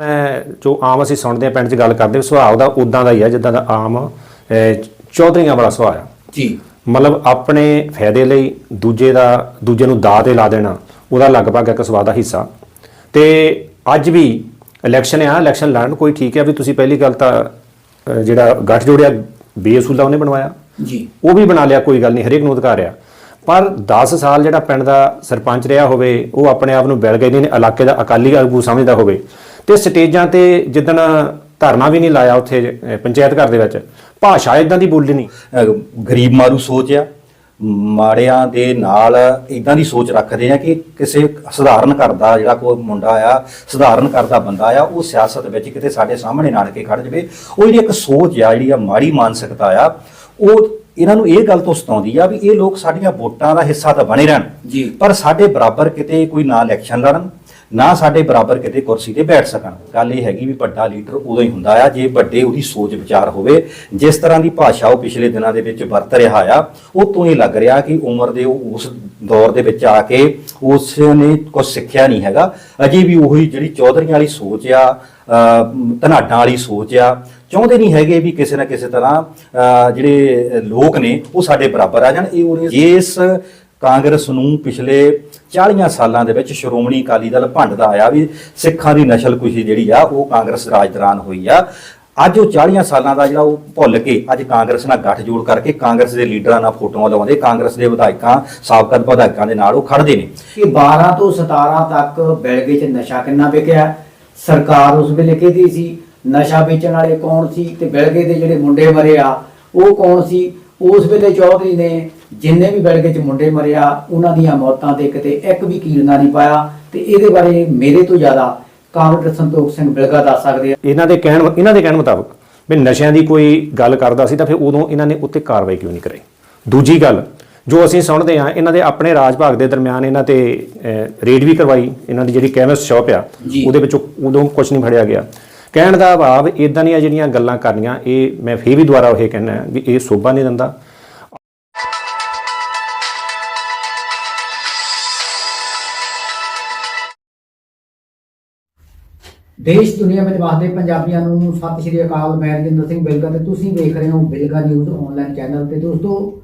ਮੈਂ ਜੋ ਆਮ ਅਸੀਂ ਸੁਣਦੇ ਆ ਪਿੰਡ 'ਚ ਗੱਲ ਕਰਦੇ ਸੁਭਾਅ ਦਾ ਉਦਾਂ ਦਾ ਹੀ ਆ ਜਿੱਦਾਂ ਦਾ ਆਮ ਚੌਧਰੀਆਂ ਵਾਲਾ ਸੁਭਾਅ ਆ। ਜੀ। ਮਤਲਬ ਆਪਣੇ ਫਾਇਦੇ ਲਈ ਦੂਜੇ ਦਾ ਦੂਜੇ ਨੂੰ ਦਾਅ ਤੇ ਲਾ ਦੇਣਾ ਉਹਦਾ ਲਗਭਗ ਇੱਕ ਸਵਾਦ ਦਾ ਹਿੱਸਾ। ਤੇ ਅੱਜ ਵੀ ਇਲੈਕਸ਼ਨ ਆ ਇਲੈਕਸ਼ਨ ਲੜਨ ਕੋਈ ਠੀਕ ਹੈ ਵੀ ਤੁਸੀਂ ਪਹਿਲੀ ਗੱਲ ਤਾਂ ਜਿਹੜਾ ਗੱਠ ਜੋੜਿਆ ਬੇਅਸੂਲਾ ਉਹਨੇ ਬਣਵਾਇਆ। ਜੀ। ਉਹ ਵੀ ਬਣਾ ਲਿਆ ਕੋਈ ਗੱਲ ਨਹੀਂ ਹਰੇਕ ਨੂੰ ਅਧਿਕਾਰ ਆ। ਪਰ 10 ਸਾਲ ਜਿਹੜਾ ਪਿੰਡ ਦਾ ਸਰਪੰਚ ਰਿਹਾ ਹੋਵੇ ਉਹ ਆਪਣੇ ਆਪ ਨੂੰ ਬਿਲ ਗਏ ਨੇ ਇਲਾਕੇ ਦਾ ਅਕਾਲੀ ਆਗੂ ਸਮਝਦਾ ਹੋਵੇ ਤੇ ਸਟੇਜਾਂ ਤੇ ਜਿੱਦਣ ਧਰਨਾ ਵੀ ਨਹੀਂ ਲਾਇਆ ਉੱਥੇ ਪੰਚਾਇਤ ਘਰ ਦੇ ਵਿੱਚ ਭਾਸ਼ਾ ਇਦਾਂ ਦੀ ਬੋਲੀ ਨਹੀਂ। ਗਰੀਬ ਮਾਰੂ ਸੋਚ ਆ। ਮਾੜਿਆਂ ਦੇ ਨਾਲ ਇਦਾਂ ਦੀ ਸੋਚ ਰੱਖਦੇ ਆ ਕਿ ਕਿਸੇ ਸਧਾਰਨ ਘਰ ਦਾ ਜਿਹੜਾ ਕੋਈ ਮੁੰਡਾ ਆ ਸਧਾਰਨ ਘਰ ਦਾ ਬੰਦਾ ਆ ਉਹ ਸਿਆਸਤ ਵਿੱਚ ਕਿਤੇ ਸਾਡੇ ਸਾਹਮਣੇ ਨਾਲ ਕੇ ਖੜ ਜਵੇ। ਉਹ ਜਿਹੜੀ ਇੱਕ ਸੋਚ ਆ ਜਿਹੜੀ ਆ ਮਾੜੀ ਮਾਨਸਿਕਤਾ ਆ ਉਹ ਇਹਨਾਂ ਨੂੰ ਇਹ ਗੱਲ ਤੋਂ ਸਤਾਉਂਦੀ ਆ ਵੀ ਇਹ ਲੋਕ ਸਾਡੀਆਂ ਵੋਟਾਂ ਦਾ ਹਿੱਸਾ ਤਾਂ ਬਣੇ ਰਹਿਣ। ਜੀ। ਪਰ ਸਾਡੇ ਬਰਾਬਰ ਕਿਤੇ ਕੋਈ ਨਾ ਇਲੈਕਸ਼ਨ ਲੜਨ ਨਾ ਸਾਡੇ ਬਰਾਬਰ ਕਿਤੇ ਕੁਰਸੀ ਤੇ ਬੈਠ ਸਕਣ। ਗੱਲ ਇਹ ਹੈਗੀ ਵੀ ਵੱਡਾ ਲੀਡਰ ਉਦੋਂ ਹੀ ਹੁੰਦਾ ਆ ਜੇ ਵੱਡੇ ਉਹਦੀ ਸੋਚ ਵਿਚਾਰ ਹੋਵੇ। ਜਿਸ ਤਰ੍ਹਾਂ ਦੀ ਭਾਸ਼ਾ ਉਹ ਪਿਛਲੇ ਦਿਨਾਂ ਦੇ ਵਿੱਚ ਵਰਤ ਰਿਹਾ ਆ, ਉਹ ਤੋਂ ਹੀ ਲੱਗ ਰਿਹਾ ਕਿ ਉਮਰ ਦੇ ਉਹ ਉਸ ਦੌਰ ਦੇ ਵਿੱਚ ਆ ਕੇ ਉਸ ਨੇ ਕੁਝ ਸਿੱਖਿਆ ਨਹੀਂ ਹੈਗਾ। ਅਜੇ ਵੀ ਉਹੀ ਜਿਹੜੀ ਚੌਧਰੀਆਂ ਵਾਲੀ ਸੋਚ ਆ ਧਨਾਡਾਂ ਵਾਲੀ ਸੋਚ ਆ, ਚਾਹੁੰਦੇ ਨਹੀਂ ਹੈਗੇ ਵੀ ਕਿਸੇ ਨਾ ਕਿਸੇ ਤਰ੍ਹਾਂ ਜਿਹੜੇ ਲੋਕ ਨੇ ਉਹ ਸਾਡੇ ਬਰਾਬਰ ਆ ਜਾਣ। ਇਹ ਉਹਨੇ ਇਸ ਕਾਂਗਰਸ ਨੂੰ ਪਿਛਲੇ 40 ਸਾਲਾਂ ਦੇ ਵਿੱਚ ਸ਼੍ਰੋਮਣੀ ਅਕਾਲੀ ਦਲ ਭੰਡਦਾ ਆਇਆ ਵੀ ਸਿੱਖਾਂ ਦੀ ਨਸਲਕੁਸ਼ੀ ਜਿਹੜੀ ਆ, ਉਹ ਕਾਂਗਰਸ ਰਾਜ ਦੌਰਾਨ ਹੋਈ ਆ। ਅੱਜ ਉਹ 40 ਸਾਲਾਂ ਦਾ ਜਿਹੜਾ ਉਹ ਭੁੱਲ ਕੇ ਅੱਜ ਕਾਂਗਰਸ ਨਾਲ ਗੱਠਜੋੜ ਕਰਕੇ ਕਾਂਗਰਸ ਦੇ ਲੀਡਰਾਂ ਨਾਲ ਫੋਟੋਆਂ ਲਵਾਉਂਦੇ ਕਾਂਗਰਸ ਦੇ ਵਿਧਾਇਕਾਂ, ਸਾਬਕਾ ਵਿਧਾਇਕਾਂ ਦੇ ਨਾਲ ਉਹ ਖੜਦੇ ਨੇ। ਕਿ 12 ਤੋਂ 17 ਤੱਕ ਬੈਲਗੇ 'ਚ ਨਸ਼ਾ ਕਿੰਨਾ ਵਿਕਿਆ? ਸਰਕਾਰ ਉਸ ਵੇਲੇ ਕਿਹਦੀ ਸੀ? ਨਸ਼ਾ ਵੇਚਣ ਵਾਲੇ ਕੌਣ ਸੀ? ਤੇ ਬੈਲਗੇ ਦੇ ਜਿਹੜੇ ਮੁੰਡੇ ਮਰੇ ਆ, ਉਹ ਕੌਣ ਸੀ? ਉਸ ਵੇਲੇ ਚੌਧਰੀ ਨੇ ਜਿੰਨੇ ਵੀ ਬੈਲਗੇ 'ਚ ਮੁੰਡੇ ਮਰੇ ਆ ਉਹਨਾਂ ਦੀਆਂ ਮੌਤਾਂ ਤੇ ਕਿਤੇ ਇੱਕ ਵੀ ਕੀਰਨਾ ਨਹੀਂ ਪਾਇਆ ਤੇ ਇਹਦੇ ਬਾਰੇ ਮੇਰੇ ਤੋਂ ਜ਼ਿਆਦਾ ਕਾਮਰੇਡ ਸੰਤੋਖ ਸਿੰਘ ਬਿਲਗਾ ਦੱਸ ਸਕਦੇ ਆ। ਇਹਨਾਂ ਦੇ ਕਹਿਣ ਇਹਨਾਂ ਦੇ ਕਹਿਣ ਮੁਤਾਬਕ ਵੀ ਨਸ਼ਿਆਂ ਦੀ ਕੋਈ ਗੱਲ ਕਰਦਾ ਸੀ ਤਾਂ ਫਿਰ ਉਦੋਂ ਇਹਨਾਂ ਨੇ ਉੱਤੇ ਕਾਰਵਾਈ ਕਿਉਂ ਨਹੀਂ ਕਰਾਈ? ਦੂਜੀ ਗੱਲ ਜੋ ਅਸੀਂ ਸੁਣਦੇ ਆ ਇਹਨਾਂ ਦੇ ਆਪਣੇ ਰਾਜ ਭਾਗ ਦੇ ਦਰਮਿਆਨ ਇਹਨਾਂ ਤੇ ਰੇਡ ਵੀ ਕਰਵਾਈ ਇਹਨਾਂ ਦੀ ਜਿਹੜੀ ਕੈਮਿਸਟ ਸ਼ਾਪ ਆ। ਉਹਦੇ ਵਿੱਚੋਂ ਉਦੋਂ ਕੁਝ ਨਹੀਂ ਫੜਿਆ ਗਿਆ। ਕਹਿਣ ਦਾ ਭਾਵ ਇਦਾਂ ਦੀਆਂ ਜਿਹੜੀਆਂ ਗੱਲਾਂ ਕਰਨੀਆਂ, ਇਹ ਮੈਂ ਫੇਰ ਵੀ ਦੁਬਾਰਾ ਉਹ ਕਹਿਣਾ ਵੀ ਇਹ ਸੋਭਾ ਨਹੀਂ ਦਿੰਦਾ। ਦੇਸ਼, ਦੁਨੀਆ ਵਿੱਚ ਵਸਦੇ ਪੰਜਾਬੀਆਂ ਨੂੰ ਸਤਿ ਸ਼੍ਰੀ ਅਕਾਲ, ਮੈਂ ਰਜਿੰਦਰ ਸਿੰਘ ਬਿਲਗਾ ਤੇ ਤੁਸੀਂ ਵੇਖ ਰਹੇ ਹੋ ਬਿਲਗਾ ਨਿਊਜ਼ ਆਨਲਾਈਨ ਚੈਨਲ ਤੇ। ਦੋਸਤੋ,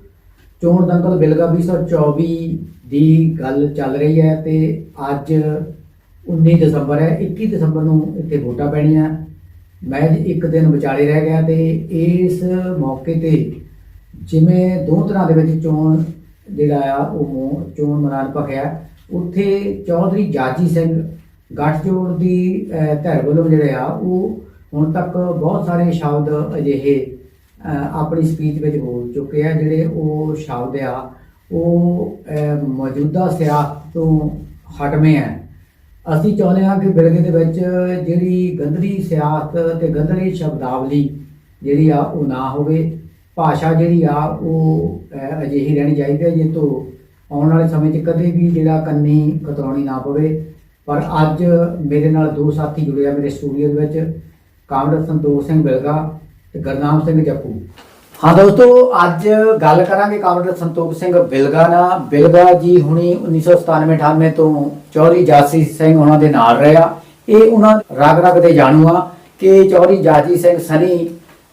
ਚੋਣ ਦੰਗਲ ਬਿਲਗਾ 2024 ਦੀ ਗੱਲ ਚੱਲ ਰਹੀ ਹੈ ਤੇ ਅੱਜ 19 ਦਸੰਬਰ ਹੈ 21 ਦਸੰਬਰ ਨੂੰ ਇੱਥੇ ਵੋਟਾਂ ਪੈਣੀਆਂ। ਮੈਂ ਇੱਕ ਦਿਨ ਵਿਚਾਲੇ ਰਹਿ ਗਿਆ ਤੇ ਇਸ ਮੌਕੇ ਤੇ ਜਿਵੇਂ ਦੋ ਤਰ੍ਹਾਂ ਦੇ ਵਿੱਚ ਚੋਣ ਜਿਹੜਾ ਆ, ਉਹ ਮੋ- ਚੋਣ ਮੈਦਾਨ ਭਖਿਆ। ਉੱਥੇ ਚੌਧਰੀ ਜਾਜੀ ਸਿੰਘ ਗੱਠਜੋੜ ਦੀ ਧਿਰ ਵੱਲੋਂ ਜਿਹੜੇ ਆ, ਉਹ ਹੁਣ ਤੱਕ ਬਹੁਤ ਸਾਰੇ ਸ਼ਬਦ ਅਜਿਹੇ ਆਪਣੀ ਸਪੀਚ ਵਿੱਚ ਬੋਲ ਚੁੱਕੇ ਆ, ਜਿਹੜੇ ਉਹ ਸ਼ਬਦ ਆ, ਉਹ ਮੌਜੂਦਾ ਸਿਆਸਤ ਤੋਂ ਹਟਵੇਂ ਆ। ਅਸੀਂ ਚਾਹੁੰਦੇ ਹਾਂ ਕਿ ਬਿਲਗੇ ਦੇ ਵਿੱਚ ਜਿਹੜੀ ਗੰਦਲੀ ਸਿਆਸਤ ਤੇ ਗੰਦਲੀ ਸ਼ਬਦਾਵਲੀ ਜਿਹੜੀ ਆ ਉਹ ਨਾ ਹੋਵੇ। ਭਾਸ਼ਾ ਜਿਹੜੀ ਆ ਉਹ ਅਜਿਹੀ ਰਹਿਣੀ ਚਾਹੀਦੀ ਹੈ ਜਿਸ ਤੋਂ ਆਉਣ ਵਾਲੇ ਸਮੇਂ 'ਚ ਕਦੇ ਵੀ ਜਿਹੜਾ ਕੰਨੀ ਕਤਰਾਉਣੀ ਨਾ ਪਵੇ। ਪਰ ਅੱਜ ਮੇਰੇ ਨਾਲ ਦੋ ਸਾਥੀ ਜੁੜੇ ਆ ਮੇਰੇ ਸਟੂਡੀਓ ਦੇ ਵਿੱਚ ਕਾਮਰੇਡ ਸੰਤੋਖ ਸਿੰਘ ਬਿਲਗਾ ਤੇ ਗੁਰਨਾਮ ਸਿੰਘ ਜੱਪੂ। ਹਾਂ ਦੋਸਤੋ, ਅੱਜ ਗੱਲ ਕਰਾਂਗੇ ਕਾਮਰੇਡ ਸੰਤੋਖ ਸਿੰਘ ਬਿਲਗਾ ਨਾਲ। ਬਿਲਗਾ ਜੀ ਹੁਣੀ 1997 98 ਤੋਂ ਚੌਧਰੀ ਜਾਸੀ ਸਿੰਘ ਉਹਨਾਂ ਦੇ ਨਾਲ ਰਿਹਾ ਇਹ ਉਹਨਾਂ ਰਗ ਰਗ ਦੇ ਜਾਣੂ ਆ ਕਿ ਚੌਰੀ ਜਾਸੀ ਸਿੰਘ ਸਨੀ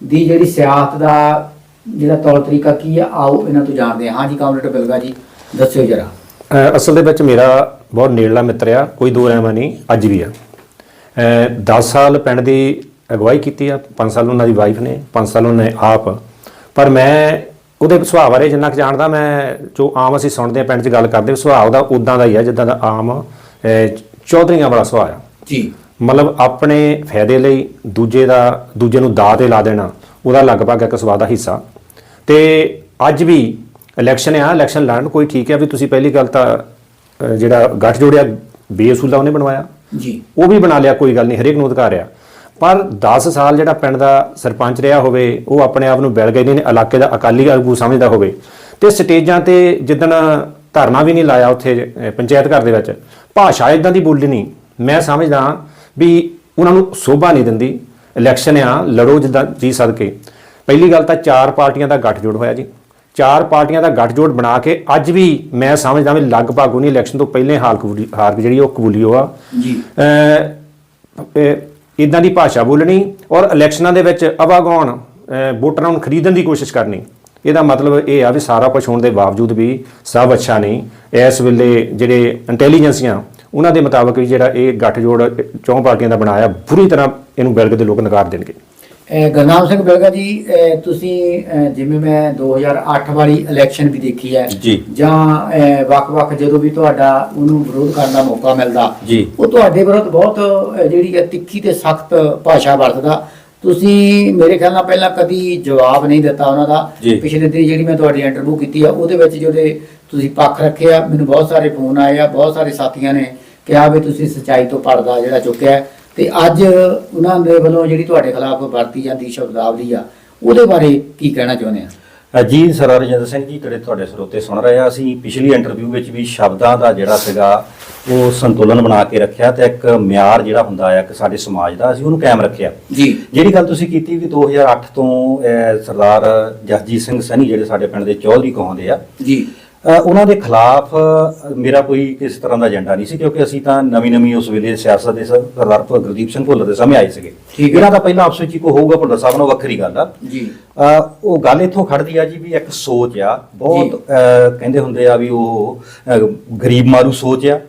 ਦੀ ਜਿਹੜੀ ਸਿਆਸਤ ਦਾ ਜਿਹੜਾ ਤੌਰ ਤਰੀਕਾ ਕੀ ਆ, ਆਓ ਇਹਨਾਂ ਤੋਂ ਜਾਣਦੇ ਹਾਂ। ਹਾਂਜੀ ਕਾਮਰੇਡ ਬਿਲਗਾ ਜੀ, ਦੱਸਿਓ ਜਰਾ। ਅਸਲ ਦੇ ਵਿੱਚ ਮੇਰਾ ਬਹੁਤ ਨੇੜਲਾ ਮਿੱਤਰ ਆ, ਕੋਈ ਦੋ ਰਹਿਮਾ ਨਹੀਂ ਅੱਜ ਵੀ ਆ। 10 ਸਾਲ ਪਿੰਡ ਦੀ ਅਗਵਾਈ ਕੀਤੀ ਆ 5 ਸਾਲ ਉਹਨਾਂ ਦੀ ਵਾਈਫ ਨੇ 5 ਸਾਲ ਉਹਨੇ ਆਪ ਪਰ ਮੈਂ ਉਹਦੇ ਸੁਭਾਅ ਬਾਰੇ ਜਿੰਨਾ ਕੁ ਜਾਣਦਾ ਮੈਂ ਜੋ ਆਮ ਅਸੀਂ ਸੁਣਦੇ ਆ ਪਿੰਡ 'ਚ ਗੱਲ ਕਰਦੇ ਸੁਭਾਅ ਉਹਦਾ ਉਦਾਂ ਦਾ ਹੀ ਆ ਜਿੱਦਾਂ ਦਾ ਆਮ ਚੌਧਰੀਆਂ ਵਾਲਾ ਸੁਭਾਅ ਆ। ਜੀ। ਮਤਲਬ ਆਪਣੇ ਫਾਇਦੇ ਲਈ ਦੂਜੇ ਦਾ ਦੂਜੇ ਨੂੰ ਦਾਅ ਤੇ ਲਾ ਦੇਣਾ ਉਹਦਾ ਲਗਭਗ ਇੱਕ ਸਵਾਦ ਦਾ ਹਿੱਸਾ। ਤੇ ਅੱਜ ਵੀ ਇਲੈਕਸ਼ਨ ਆ ਇਲੈਕਸ਼ਨ ਲੜਨ ਕੋਈ ਠੀਕ ਹੈ ਵੀ ਤੁਸੀਂ ਪਹਿਲੀ ਗੱਲ ਤਾਂ ਜਿਹੜਾ ਗੱਠ ਜੋੜਿਆ ਬੇਅਸੂਲਾ ਉਹਨੇ ਬਣਵਾਇਆ। ਜੀ। ਉਹ ਵੀ ਬਣਾ ਲਿਆ ਕੋਈ ਗੱਲ ਨਹੀਂ ਹਰੇਕ ਨੂੰ ਅਧਿਕਾਰ ਆ। ਪਰ 10 ਸਾਲ ਜਿਹੜਾ ਪਿੰਡ ਦਾ ਸਰਪੰਚ ਰਿਹਾ ਹੋਵੇ ਉਹ ਆਪਣੇ ਆਪ ਨੂੰ ਬਿਲ ਗਏ ਨੇ ਇਲਾਕੇ ਦਾ ਅਕਾਲੀ ਆਗੂ ਸਮਝਦਾ ਹੋਵੇ। ਤੇ ਸਟੇਜਾਂ ਤੇ ਜਿੱਦਣ ਧਰਨਾ ਵੀ ਨਹੀਂ ਲਾਇਆ ਉੱਥੇ ਪੰਚਾਇਤ ਘਰ ਦੇ ਵਿੱਚ ਭਾਸ਼ਾ ਇਦਾਂ ਦੀ ਬੋਲੀ ਨਹੀਂ। ਮੈਂ ਸਮਝਦਾ ਵੀ ਉਹਨਾਂ ਨੂੰ ਸੋਭਾ ਨਹੀਂ ਦਿੰਦੀ। ਇਲੈਕਸ਼ਨ ਆ ਲੜੋ ਜਿੱਦਾਂ ਜੀ ਸਦਕੇ। ਪਹਿਲੀ ਗੱਲ ਤਾਂ ਚਾਰ ਪਾਰਟੀਆਂ ਦਾ ਗੱਠਜੋੜ ਹੋਇਆ ਜੀ। ਚਾਰ ਪਾਰਟੀਆਂ ਦਾ ਗੱਠਜੋੜ ਬਣਾ ਕੇ ਅੱਜ ਵੀ ਮੈਂ ਸਮਝਦਾ ਵੀ ਲਗਭਗ ਉਹਨੀ ਇਲੈਕਸ਼ਨ ਤੋਂ ਪਹਿਲੇ ਹਾਲ ਕਬੂਲੀ ਹਾਰ ਜਿਹੜੀ ਉਹ ਕਬੂਲੀ ਹੋਆ। ਜੀ। ਇਦਾਂ ਦੀ ਭਾਸ਼ਾ ਬੋਲਣੀ ਔਰ ਇਲੈਕਸ਼ਨਾਂ ਦੇ ਵਿੱਚ ਆਵਾਗੌਣ ਵੋਟਰਾਂ ਨੂੰ ਖਰੀਦਣ ਦੀ ਕੋਸ਼ਿਸ਼ ਕਰਨੀ। ਇਹਦਾ ਮਤਲਬ ਇਹ ਆ ਵੀ ਸਾਰਾ ਕੁਝ ਹੋਣ ਦੇ ਬਾਵਜੂਦ ਵੀ ਸਭ ਅੱਛਾ ਨਹੀਂ। ਇਸ ਵੇਲੇ ਜਿਹੜੇ ਇੰਟੈਲੀਜੈਂਸੀਆਂ ਉਹਨਾਂ ਦੇ ਮੁਤਾਬਕ ਵੀ ਜਿਹੜਾ ਇਹ ਗੱਠਜੋੜ ਚੌਂ ਪਾਰਟੀਆਂ ਦਾ ਬਣਾਇਆ, ਬੁਰੀ ਤਰ੍ਹਾਂ ਇਹਨੂੰ ਬਿਲਗ ਦੇ ਲੋਕ ਨਕਾਰ ਦੇਣਗੇ। ਗੁਰਨਾਮ ਸਿੰਘ ਬਿਲਗਾ ਜੀ ਤੁਸੀਂ ਜਿਵੇਂ ਮੈਂ 2008 ਵਾਲੀ ਇਲੈਕਸ਼ਨ ਵੀ ਦੇਖੀ ਹੈ ਜੀ। ਵੱਖ-ਵੱਖ ਜਦੋਂ ਵੀ ਤੁਹਾਡਾ ਉਹਨੂੰ ਵਿਰੋਧ ਕਰਨ ਦਾ ਮੌਕਾ ਮਿਲਦਾ। ਉਹ ਤੁਹਾਡੇ ਵਿਰੁੱਧ ਬਹੁਤ ਜਿਹੜੀ ਹੈ ਤਿੱਖੀ ਤੇ ਸਖਤ ਭਾਸ਼ਾ ਵਰਤਦਾ ਤੁਸੀਂ ਮੇਰੇ ਖਿਆਲ ਨਾਲ ਪਹਿਲਾਂ ਕਦੀ ਜਵਾਬ ਨਹੀਂ ਦਿੱਤਾ ਉਹਨਾਂ ਦਾ। ਪਿਛਲੇ ਦਿਨ ਜਿਹੜੀ ਮੈਂ ਤੁਹਾਡੀ ਇੰਟਰਵਿਊ ਕੀਤੀ ਆ ਉਹਦੇ ਵਿੱਚ ਜਿਹੜੇ ਤੁਸੀਂ ਪੱਖ ਰੱਖਿਆ ਮੈਨੂੰ ਬਹੁਤ ਸਾਰੇ ਫੋਨ ਆਏ ਆ ਬਹੁਤ ਸਾਰੇ ਸਾਥੀਆਂ ਨੇ ਕਿਹਾ ਵੀ ਤੁਸੀਂ ਸੱਚਾਈ ਤੋਂ ਪਰਦਾ ਜਿਹੜਾ ਚੁੱਕਿਆ ਤੇ ਅੱਜ ਉਹਨਾਂ ਦੇ ਵੱਲੋਂ ਜਿਹੜੀ ਤੁਹਾਡੇ ਖਿਲਾਫ ਵਰਤੀ ਜਾਂਦੀ ਸ਼ਬਦਾਵਲੀ ਆ ਉਹਦੇ ਬਾਰੇ ਕੀ ਕਹਿਣਾ ਚਾਹੁੰਦੇ ਆ? ਜੀ ਸਰਦਾਰ ਰਜਿੰਦਰ ਸਿੰਘ ਜੀ ਜਿਹੜੇ ਤੁਹਾਡੇ ਸਰੋਤੇ ਸੁਣ ਰਹੇ ਆ ਅਸੀਂ ਪਿਛਲੀ ਇੰਟਰਵਿਊ ਵਿੱਚ ਵੀ ਸ਼ਬਦਾਂ ਦਾ ਜਿਹੜਾ ਸੀਗਾ ਉਹ ਸੰਤੁਲਨ ਬਣਾ ਕੇ ਰੱਖਿਆ ਤੇ ਇੱਕ ਮਿਆਰ ਜਿਹੜਾ ਹੁੰਦਾ ਆ ਕਿ ਸਾਡੇ ਸਮਾਜ ਦਾ ਅਸੀਂ ਉਹਨੂੰ ਕਾਇਮ ਰੱਖਿਆ। ਜੀ। ਜਿਹੜੀ ਗੱਲ ਤੁਸੀਂ ਕੀਤੀ ਵੀ 2008 ਤੋਂ ਸਰਦਾਰ ਜਸਜੀਤ ਸਿੰਘ ਸੈਣੀ ਜਿਹੜੇ ਸਾਡੇ ਪਿੰਡ ਦੇ ਚੌਧਰੀ ਕਹਾਉਂਦੇ ਆ ਜੀ। ਉਹਨਾਂ ਦੇ ਖਿਲਾਫ ਮੇਰਾ ਕੋਈ ਕਿਸੇ ਤਰ੍ਹਾਂ ਦਾ ਏਜੰਡਾ ਨਹੀਂ ਸੀ ਕਿਉਂਕਿ ਅਸੀਂ ਤਾਂ ਨਵੀਂ ਨਵੀਂ ਉਸ ਵੇਲੇ ਸਿਆਸਤ ਦੇ ਸਰਦਾਰ ਗੁਰਦੀਪ ਸਿੰਘ ਭੁੱਲਰ ਦੇ ਸਮੇਂ ਆਏ ਸੀਗੇ। ਇਹਨਾਂ ਦਾ ਪਹਿਲਾਂ ਆਪਸ ਵਿੱਚ ਹੀ ਕੋਈ ਹੋਊਗਾ ਭੁੱਲਰ ਸਾਹਿਬ ਨਾਲ ਵੱਖਰੀ ਗੱਲ ਆ। ਜੀ। ਉਹ ਗੱਲ ਇੱਥੋਂ ਖੜਦੀ ਆ ਜੀ ਵੀ ਇੱਕ ਸੋਚ ਆ ਬਹੁਤ ਕਹਿੰਦੇ ਹੁੰਦੇ ਆ ਵੀ ਉਹ ਗਰੀਬ ਮਾਰੂ ਸੋਚ ਆ।